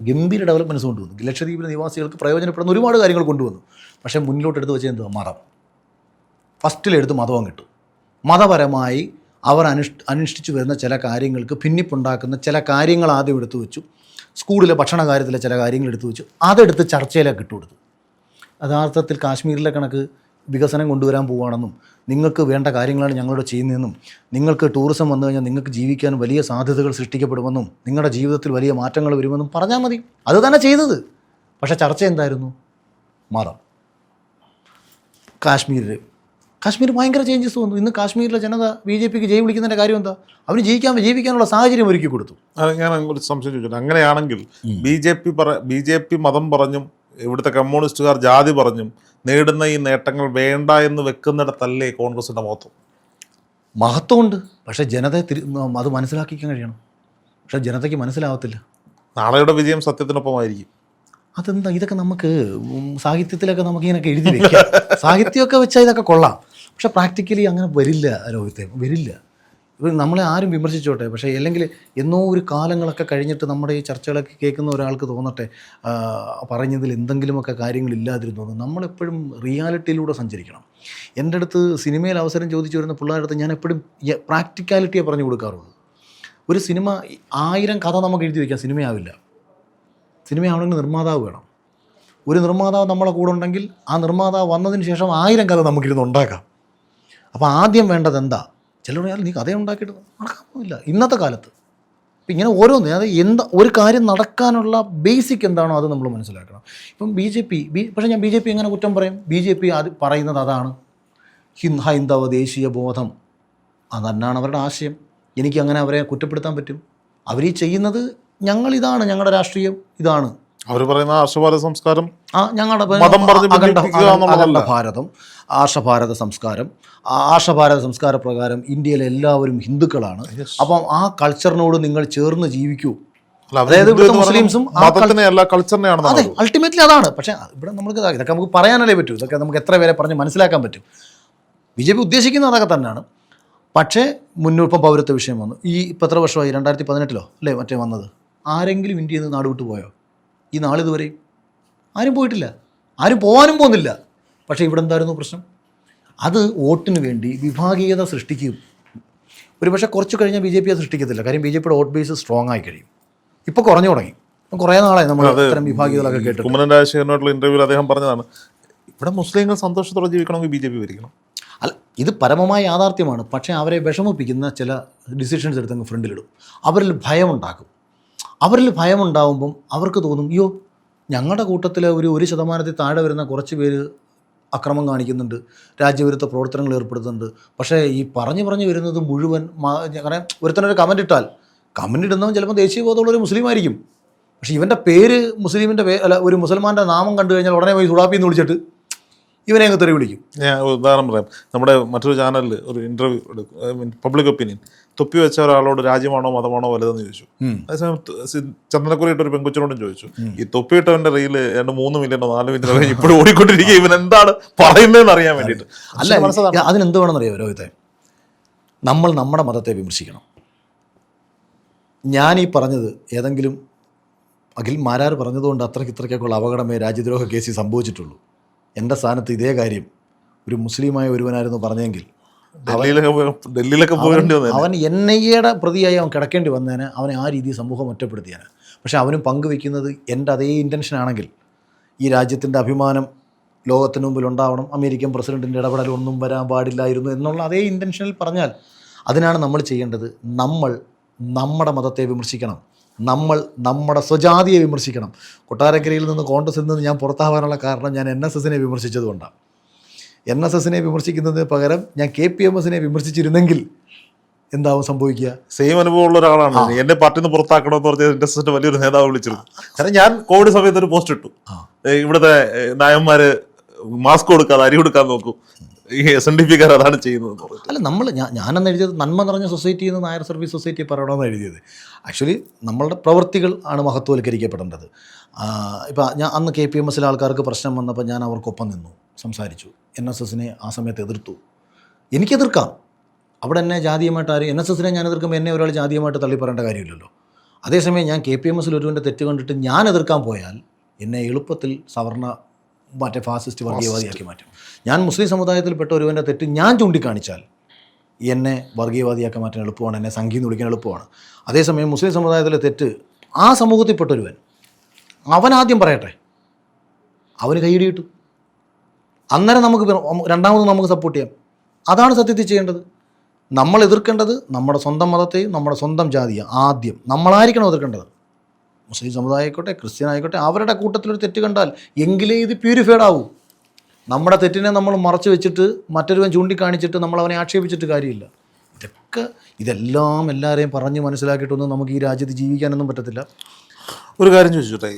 ഗംഭീര ഡെവലപ്മെന്റ്സ് കൊണ്ടുവന്നു. ലക്ഷദ്വീപിലെ നിവാസികൾക്ക് പ്രയോജനപ്പെടുന്ന ഒരുപാട് കാര്യങ്ങൾ കൊണ്ടുവന്നു. പക്ഷേ മുന്നിലോട്ട് എടുത്ത് വെച്ചാൽ എന്തുവാ? മതം. ഫസ്റ്റിലെടുത്ത് മതവും കിട്ടും മതപരമായി അവർ അനുഷ്ഠ അനുഷ്ഠിച്ചു വരുന്ന ചില കാര്യങ്ങൾക്ക് ഭിന്നിപ്പുണ്ടാക്കുന്ന ചില കാര്യങ്ങൾ ആദ്യം എടുത്തു വെച്ചു. സ്കൂളിലെ ഭക്ഷണ കാര്യത്തിലെ ചില കാര്യങ്ങൾ എടുത്തു വെച്ചു അതെടുത്ത് ചർച്ചയിലേക്ക് ഇട്ടുകൊടുത്തു യഥാർത്ഥത്തിൽ കാശ്മീരിലെ കണക്ക് വികസനം കൊണ്ടുവരാൻ പോവുകയാണെന്നും നിങ്ങൾക്ക് വേണ്ട കാര്യങ്ങളാണ് ഞങ്ങളോട് ചെയ്യുന്നതെന്നും നിങ്ങൾക്ക് ടൂറിസം വന്നു കഴിഞ്ഞാൽ നിങ്ങൾക്ക് ജീവിക്കാൻ വലിയ സാധ്യതകൾ സൃഷ്ടിക്കപ്പെടുമെന്നും നിങ്ങളുടെ ജീവിതത്തിൽ വലിയ മാറ്റങ്ങൾ വരുമെന്നും പറഞ്ഞാൽ മതി. അത് തന്നെ ചെയ്തത്. പക്ഷേ ചർച്ച എന്തായിരുന്നു? മതം കാശ്മീരിൽ കാശ്മീർ ഭയങ്കര ചേഞ്ചസ് വന്നു. ഇന്ന് കാശ്മീരിലെ ജനത ബി ജെ പിക്ക് ജയ് വിളിക്കുന്നതിന്റെ കാര്യം എന്താ? അവന് ജീവിക്കാൻ ജീവിക്കാനുള്ള സാഹചര്യം ഒരുക്കി കൊടുത്തു. അത് ഞാൻ ഒരു സംശയം ചോദിച്ചു. അങ്ങനെയാണെങ്കിൽ ബി ജെ പി പറ ബി ജെ പി മതം പറഞ്ഞും ഇവിടുത്തെ കമ്മ്യൂണിസ്റ്റുകാർ ജാതി പറഞ്ഞും നേടുന്ന ഈ നേട്ടങ്ങൾ വേണ്ട എന്ന് വെക്കുന്നിടത്തല്ലേ കോൺഗ്രസിന്റെ മഹത്വം? മഹത്വമുണ്ട്. പക്ഷേ ജനതയെ തിരി അത് മനസ്സിലാക്കിക്കാൻ കഴിയണം. പക്ഷേ ജനതയ്ക്ക് മനസ്സിലാവത്തില്ല. നാളെയുടെ വിജയം സത്യത്തിനൊപ്പമായിരിക്കും. അതെന്താ? ഇതൊക്കെ നമുക്ക് സാഹിത്യത്തിലൊക്കെ നമുക്ക് ഇങ്ങനെയൊക്കെ എഴുതി വെക്കാം. സാഹിത്യമൊക്കെ വെച്ചാൽ ഇതൊക്കെ കൊള്ളാം. പക്ഷെ പ്രാക്ടിക്കലി അങ്ങനെ വരില്ല രോഹിത്തെ വരില്ല. നമ്മളെ ആരും വിമർശിച്ചോട്ടെ പക്ഷേ അല്ലെങ്കിൽ എന്നോ ഒരു കാലങ്ങളൊക്കെ കഴിഞ്ഞിട്ട് നമ്മുടെ ഈ ചർച്ചകളൊക്കെ കേൾക്കുന്ന ഒരാൾക്ക് തോന്നട്ടെ പറഞ്ഞതിൽ എന്തെങ്കിലുമൊക്കെ കാര്യങ്ങളില്ലാതിരുന്നു നമ്മളെപ്പോഴും റിയാലിറ്റിയിലൂടെ സഞ്ചരിക്കണം. എന്റെ അടുത്ത് സിനിമയിൽ അവസരം ചോദിച്ചു വരുന്ന പിള്ളേരുടെ അടുത്ത് ഞാൻ എപ്പോഴും പ്രാക്ടിക്കാലിറ്റിയെ പറഞ്ഞു കൊടുക്കാറുള്ളൂ ഒരു സിനിമ ആയിരം കഥ നമുക്ക് എഴുതി വയ്ക്കാം സിനിമയാവില്ല. സിനിമയാവണമെങ്കിൽ നിർമ്മാതാവ് വേണം. ഒരു നിർമ്മാതാവ് നമ്മളെ കൂടെ ഉണ്ടെങ്കിൽ ആ നിർമ്മാതാവ് വന്നതിന് ശേഷം ആയിരം കഥ നമുക്കിരുന്ന് ഉണ്ടാക്കാം. അപ്പോൾ ആദ്യം വേണ്ടത് എന്താ? ചിലർ പറഞ്ഞാൽ നീ കഥ ഉണ്ടാക്കിയിട്ട് നടക്കാമൊന്നുമില്ല ഇന്നത്തെ കാലത്ത്. ഇപ്പം ഇങ്ങനെ ഓരോന്ന് അതായത് എന്താ ഒരു കാര്യം നടക്കാനുള്ള ബേസിക് എന്താണോ അത് നമ്മൾ മനസ്സിലാക്കണം. ഇപ്പം ബി ജെ പി ബി പക്ഷേ ഞാൻ ബി ജെ പി എങ്ങനെ കുറ്റം പറയും? ബി ജെ പി അത് പറയുന്നത് അതാണ്. ഹിന്ദ് ഹൈന്ദവ ദേശീയ ബോധം. അതന്നാണ് അവരുടെ ആശയം. എനിക്ക് അങ്ങനെ അവരെ കുറ്റപ്പെടുത്താൻ പറ്റും. അവർ ഈ ചെയ്യുന്നത് ഞങ്ങളിതാണ് ഞങ്ങളുടെ രാഷ്ട്രീയം ഇതാണ്. അവർ പറയുന്ന ആർഷഭാരത സംസ്കാരം ആ ഞങ്ങളുടെ മതം അഖണ്ഡ ഭാരതം ആർഷഭാരത സംസ്കാരം. ആർഷഭാരത സംസ്കാര പ്രകാരം ഇന്ത്യയിലെ എല്ലാവരും ഹിന്ദുക്കളാണ്. അപ്പം ആ കൾച്ചറിനോട് നിങ്ങൾ ചേർന്ന് ജീവിക്കൂ. അതായത് മുസ്ലിംസും അതെ അൾട്ടിമേറ്റ്ലി അതാണ്. പക്ഷേ ഇവിടെ നമുക്ക് ഇതൊക്കെ നമുക്ക് പറയാനല്ലേ പറ്റൂ. ഇതൊക്കെ നമുക്ക് എത്ര പേരെ പറഞ്ഞ് മനസ്സിലാക്കാൻ പറ്റും. ബി ജെ പി ഉദ്ദേശിക്കുന്നത് അതൊക്കെ തന്നെയാണ്. പക്ഷേ മുന്നോപ്പം പൗരത്വ വിഷയം വന്നു. ഈ ഇപ്പം എത്ര വർഷമായി? രണ്ടായിരത്തി പതിനെട്ടിലോ? അല്ലേ മറ്റേ വന്നത്? ആരെങ്കിലും ഇന്ത്യയിൽ നിന്ന് നാട് വിട്ടു പോയോ? ഈ നാളിതുവരെ ആരും പോയിട്ടില്ല. ആരും പോകാനും പോകുന്നില്ല. പക്ഷേ ഇവിടെ എന്തായിരുന്നു പ്രശ്നം? അത് വോട്ടിന് വേണ്ടി വിഭാഗീയത സൃഷ്ടിക്കും. ഒരു പക്ഷേ കുറച്ച് കഴിഞ്ഞാൽ ബി ജെ പി അത് സൃഷ്ടിക്കത്തില്ല. കാര്യം ബി ജെ പിയുടെ വോട്ട് ബേസ് സ്ട്രോങ് ആയി കഴിയും. ഇപ്പോൾ കുറഞ്ഞു തുടങ്ങി. ഇപ്പം കുറേ നാളായി നമ്മൾ ഇത്തരം വിഭാഗീയതകളൊക്കെ കേട്ടു കുമ്മനം രാജശേഖരനായിട്ടുള്ള ഇന്റർവ്യൂവിൽ അദ്ദേഹം പറഞ്ഞതാണ് ഇവിടെ മുസ്ലിങ്ങൾ സന്തോഷത്തോടെ ജീവിക്കണമെങ്കിൽ ബി ജെ പി ഭരിക്കണം. അല്ല ഇത് പരമമായ യാഥാർത്ഥ്യമാണ്. പക്ഷേ അവരെ വിഷമിപ്പിക്കുന്ന ചില ഡിസിഷൻസ് എടുത്തങ്ങ് ഫ്രണ്ടിലിടും അവരിൽ ഭയമുണ്ടാക്കും. അവരിൽ ഭയമുണ്ടാവുമ്പം അവർക്ക് തോന്നും അയ്യോ ഞങ്ങളുടെ കൂട്ടത്തിൽ ഒരു ഒരു ശതമാനത്തിൽ താഴെ വരുന്ന കുറച്ച് പേര് അക്രമം കാണിക്കുന്നുണ്ട് രാജ്യവിരുദ്ധ പ്രവർത്തനങ്ങൾ ഏർപ്പെടുത്തുന്നുണ്ട്. പക്ഷേ ഈ പറഞ്ഞു പറഞ്ഞു വരുന്നത് മുഴുവൻ കാരണം ഒരുത്തനൊരു കമന്റ് ഇട്ടാൽ കമന്റ് ഇടുന്നവൻ ചിലപ്പോൾ മുസ്ലിം ആയിരിക്കും. പക്ഷേ ഇവന്റെ പേര് മുസ്ലിമിന്റെ പേ അല്ല ഒരു മുസൽമാന്റെ നാമം കണ്ടു കഴിഞ്ഞാൽ ഉടനെ പോയി സുഡാപ്പി എന്ന് വിളിച്ചിട്ട് ഇവനെ അങ്ങ് തെറി വിളിക്കും ഞാൻ ഉദാഹരണം പറയാം. നമ്മുടെ മറ്റൊരു ചാനലിൽ ഒരു ഇന്റർവ്യൂ എടുക്കും പബ്ലിക് ഒപ്പീനിയൻ തൊപ്പി വെച്ച ഒരാളോട് രാജ്യമാണോ മതമാണോ വലുതെന്ന് ചോദിച്ചു. അതേസമയം ചന്ദനക്കുറി ഇട്ട ഒരു പെൺകുച്ചനോടും ചോദിച്ചു. ഈ തൊപ്പിയിട്ടവന്റെ റീൽ രണ്ട് മൂന്ന് മില്യണോ നാല് മില്യണോ ഇപ്പോഴും ഓടിക്കൊണ്ടിരിക്കുക ഇവൻ എന്താണ് പറയുന്നതെന്ന് അറിയാൻ വേണ്ടിയിട്ട്. അല്ല അതിനെന്ത് അറിയാം രോഹിത്തെ? നമ്മൾ നമ്മുടെ മതത്തെ വിമർശിക്കണം. ഞാൻ ഈ പറഞ്ഞത് ഏതെങ്കിലും അഖിൽ മാരാർ പറഞ്ഞതുകൊണ്ട് അത്രയ്ക്ക് ഇത്രയ്ക്കൊക്കെയുള്ള അപകടമേ രാജ്യദ്രോഹ കേസിൽ സംഭവിച്ചിട്ടുള്ളൂ. എന്റെ സ്ഥാനത്ത് ഇതേ കാര്യം ഒരു മുസ്ലിമായ ഒരുവനായിരുന്നു പറഞ്ഞെങ്കിൽ ഡൽഹിയിലൊക്കെ പോയി പോകേണ്ടി വന്നു അവൻ എൻ ഐ എയുടെ പ്രതിയായി അവൻ കിടക്കേണ്ടി വന്നതിന് അവനെ ആ രീതിയിൽ സമൂഹം ഒറ്റപ്പെടുത്തിയാണ് പക്ഷേ അവനും പങ്കുവെക്കുന്നത് എന്റെ അതേ ഇന്റൻഷൻ ആണെങ്കിൽ ഈ രാജ്യത്തിന്റെ അഭിമാനം ലോകത്തിന് മുമ്പിൽ ഉണ്ടാവണം അമേരിക്കൻ പ്രസിഡന്റിന്റെ ഇടപെടലൊന്നും വരാൻ പാടില്ലായിരുന്നു എന്നുള്ള അതേ ഇന്റൻഷനിൽ പറഞ്ഞാൽ അതിനാണ് നമ്മൾ ചെയ്യേണ്ടത് നമ്മൾ നമ്മുടെ മതത്തെ വിമർശിക്കണം. നമ്മൾ നമ്മുടെ സ്വജാതിയെ വിമർശിക്കണം. കൊട്ടാരക്കരയിൽ നിന്ന് കോൺഗ്രസിൽ നിന്ന് ഞാൻ പുറത്താവാനുള്ള കാരണം ഞാൻ എൻ എസ് എസിനെ വിമർശിച്ചതുകൊണ്ടാണ്. എൻ എസ് എസിനെ വിമർശിക്കുന്നതിന് പകരം ഞാൻ കെ പി എം എസിനെ വിമർശിച്ചിരുന്നെങ്കിൽ എന്താവും സംഭവിക്കുക? സെയിം അനുഭവമുള്ള ഒരാളാണ്. എന്നെ പാർട്ടിയിൽ നിന്ന് പുറത്താക്കണമെന്ന് പറഞ്ഞ എസ് എസിന്റെ വലിയൊരു നേതാവ് വിളിച്ചിരുന്നു. കാരണം ഞാൻ കോവിഡ് സമയത്ത് ഒരു പോസ്റ്റ് ഇട്ടു. ഇവിടുത്തെ നായന്മാര് മാസ്ക് കൊടുക്കാതെ അരി കൊടുക്കാൻ നോക്കും. ഈ എസ് എൻ ഡി പിക്കാർ അതാണ് ചെയ്യുന്നത്. അല്ല നമ്മൾ ഞാൻ ഞാനെന്ന് എഴുതിയത്? നന്മ നിറഞ്ഞ സൊസൈറ്റി എന്ന് നായർ സർവീസ് സൊസൈറ്റി പറയണമെന്ന് എഴുതിയത്. ആക്ച്വലി നമ്മളുടെ പ്രവൃത്തികൾ ആണ് മഹത്വവൽക്കരിക്കപ്പെടേണ്ടത്. ഇപ്പം ഞാൻ അന്ന് കെ പി എം എസിലെ ആൾക്കാർക്ക് പ്രശ്നം വന്നപ്പോൾ ഞാൻ അവർക്കൊപ്പം നിന്നു. സംസാരിച്ചു. എൻ എസ് എസിനെ ആ സമയത്ത് എതിർത്തു. എനിക്കെതിർക്കാം. അവിടെ എന്നെ ജാതീയമായിട്ട് ആരും എൻ എസ് എസിനെ ഞാൻ എതിർക്കുമ്പോൾ എന്നെ ഒരാൾ ജാതീയമായിട്ട് തള്ളി പറയേണ്ട കാര്യമില്ലല്ലോ. അതേസമയം ഞാൻ കെ പി എം എസിൽ ഒരുവന്റെ തെറ്റ് കണ്ടിട്ട് ഞാൻ എതിർക്കാൻ പോയാൽ എന്നെ എളുപ്പത്തിൽ സവർണ മറ്റേ ഫാസിസ്റ്റ് വർഗീയവാദിയാക്കി മാറ്റും. ഞാൻ മുസ്ലിം സമുദായത്തിൽപ്പെട്ട ഒരുവന്റെ തെറ്റ് ഞാൻ ചൂണ്ടിക്കാണിച്ചാൽ എന്നെ വർഗീയവാദിയാക്കാൻ മാറ്റാൻ എളുപ്പമാണ് എന്നെ സംഘീന്ന് വിളിക്കാൻ എളുപ്പമാണ്. അതേസമയം മുസ്ലിം സമുദായത്തിലെ തെറ്റ് ആ സമൂഹത്തിൽപ്പെട്ടൊരുവൻ അവൻ ആദ്യം പറയട്ടെ. അവന് കൈയിടി കിട്ടും. അന്നേരം നമുക്ക് രണ്ടാമത് നമുക്ക് സപ്പോർട്ട് ചെയ്യാം. അതാണ് സത്യത്തിൽ ചെയ്യേണ്ടത്. നമ്മൾ എതിർക്കേണ്ടത് നമ്മുടെ സ്വന്തം മതത്തെയും നമ്മുടെ സ്വന്തം ജാതിയെ ആദ്യം നമ്മളായിരിക്കണം എതിർക്കേണ്ടത്. മുസ്ലിം സമുദായം ആയിക്കോട്ടെ ക്രിസ്ത്യൻ ആയിക്കോട്ടെ അവരുടെ കൂട്ടത്തിലൊരു തെറ്റ് കണ്ടാൽ എങ്കിലേ ഇത് പ്യൂരിഫൈഡ് ആവൂ. നമ്മുടെ തെറ്റിനെ നമ്മൾ മറച്ചു വെച്ചിട്ട് മറ്റൊരുവൻ ചൂണ്ടിക്കാണിച്ചിട്ട് നമ്മൾ അവനെ ആക്ഷേപിച്ചിട്ട് കാര്യമില്ല. ഇതൊക്കെ ഇതെല്ലാം എല്ലാവരെയും പറഞ്ഞ് മനസ്സിലാക്കിയിട്ടൊന്നും നമുക്ക് ഈ രാജ്യത്ത് ജീവിക്കാനൊന്നും പറ്റത്തില്ല. ഒരു കാര്യം ചോദിച്ചോട്ടെ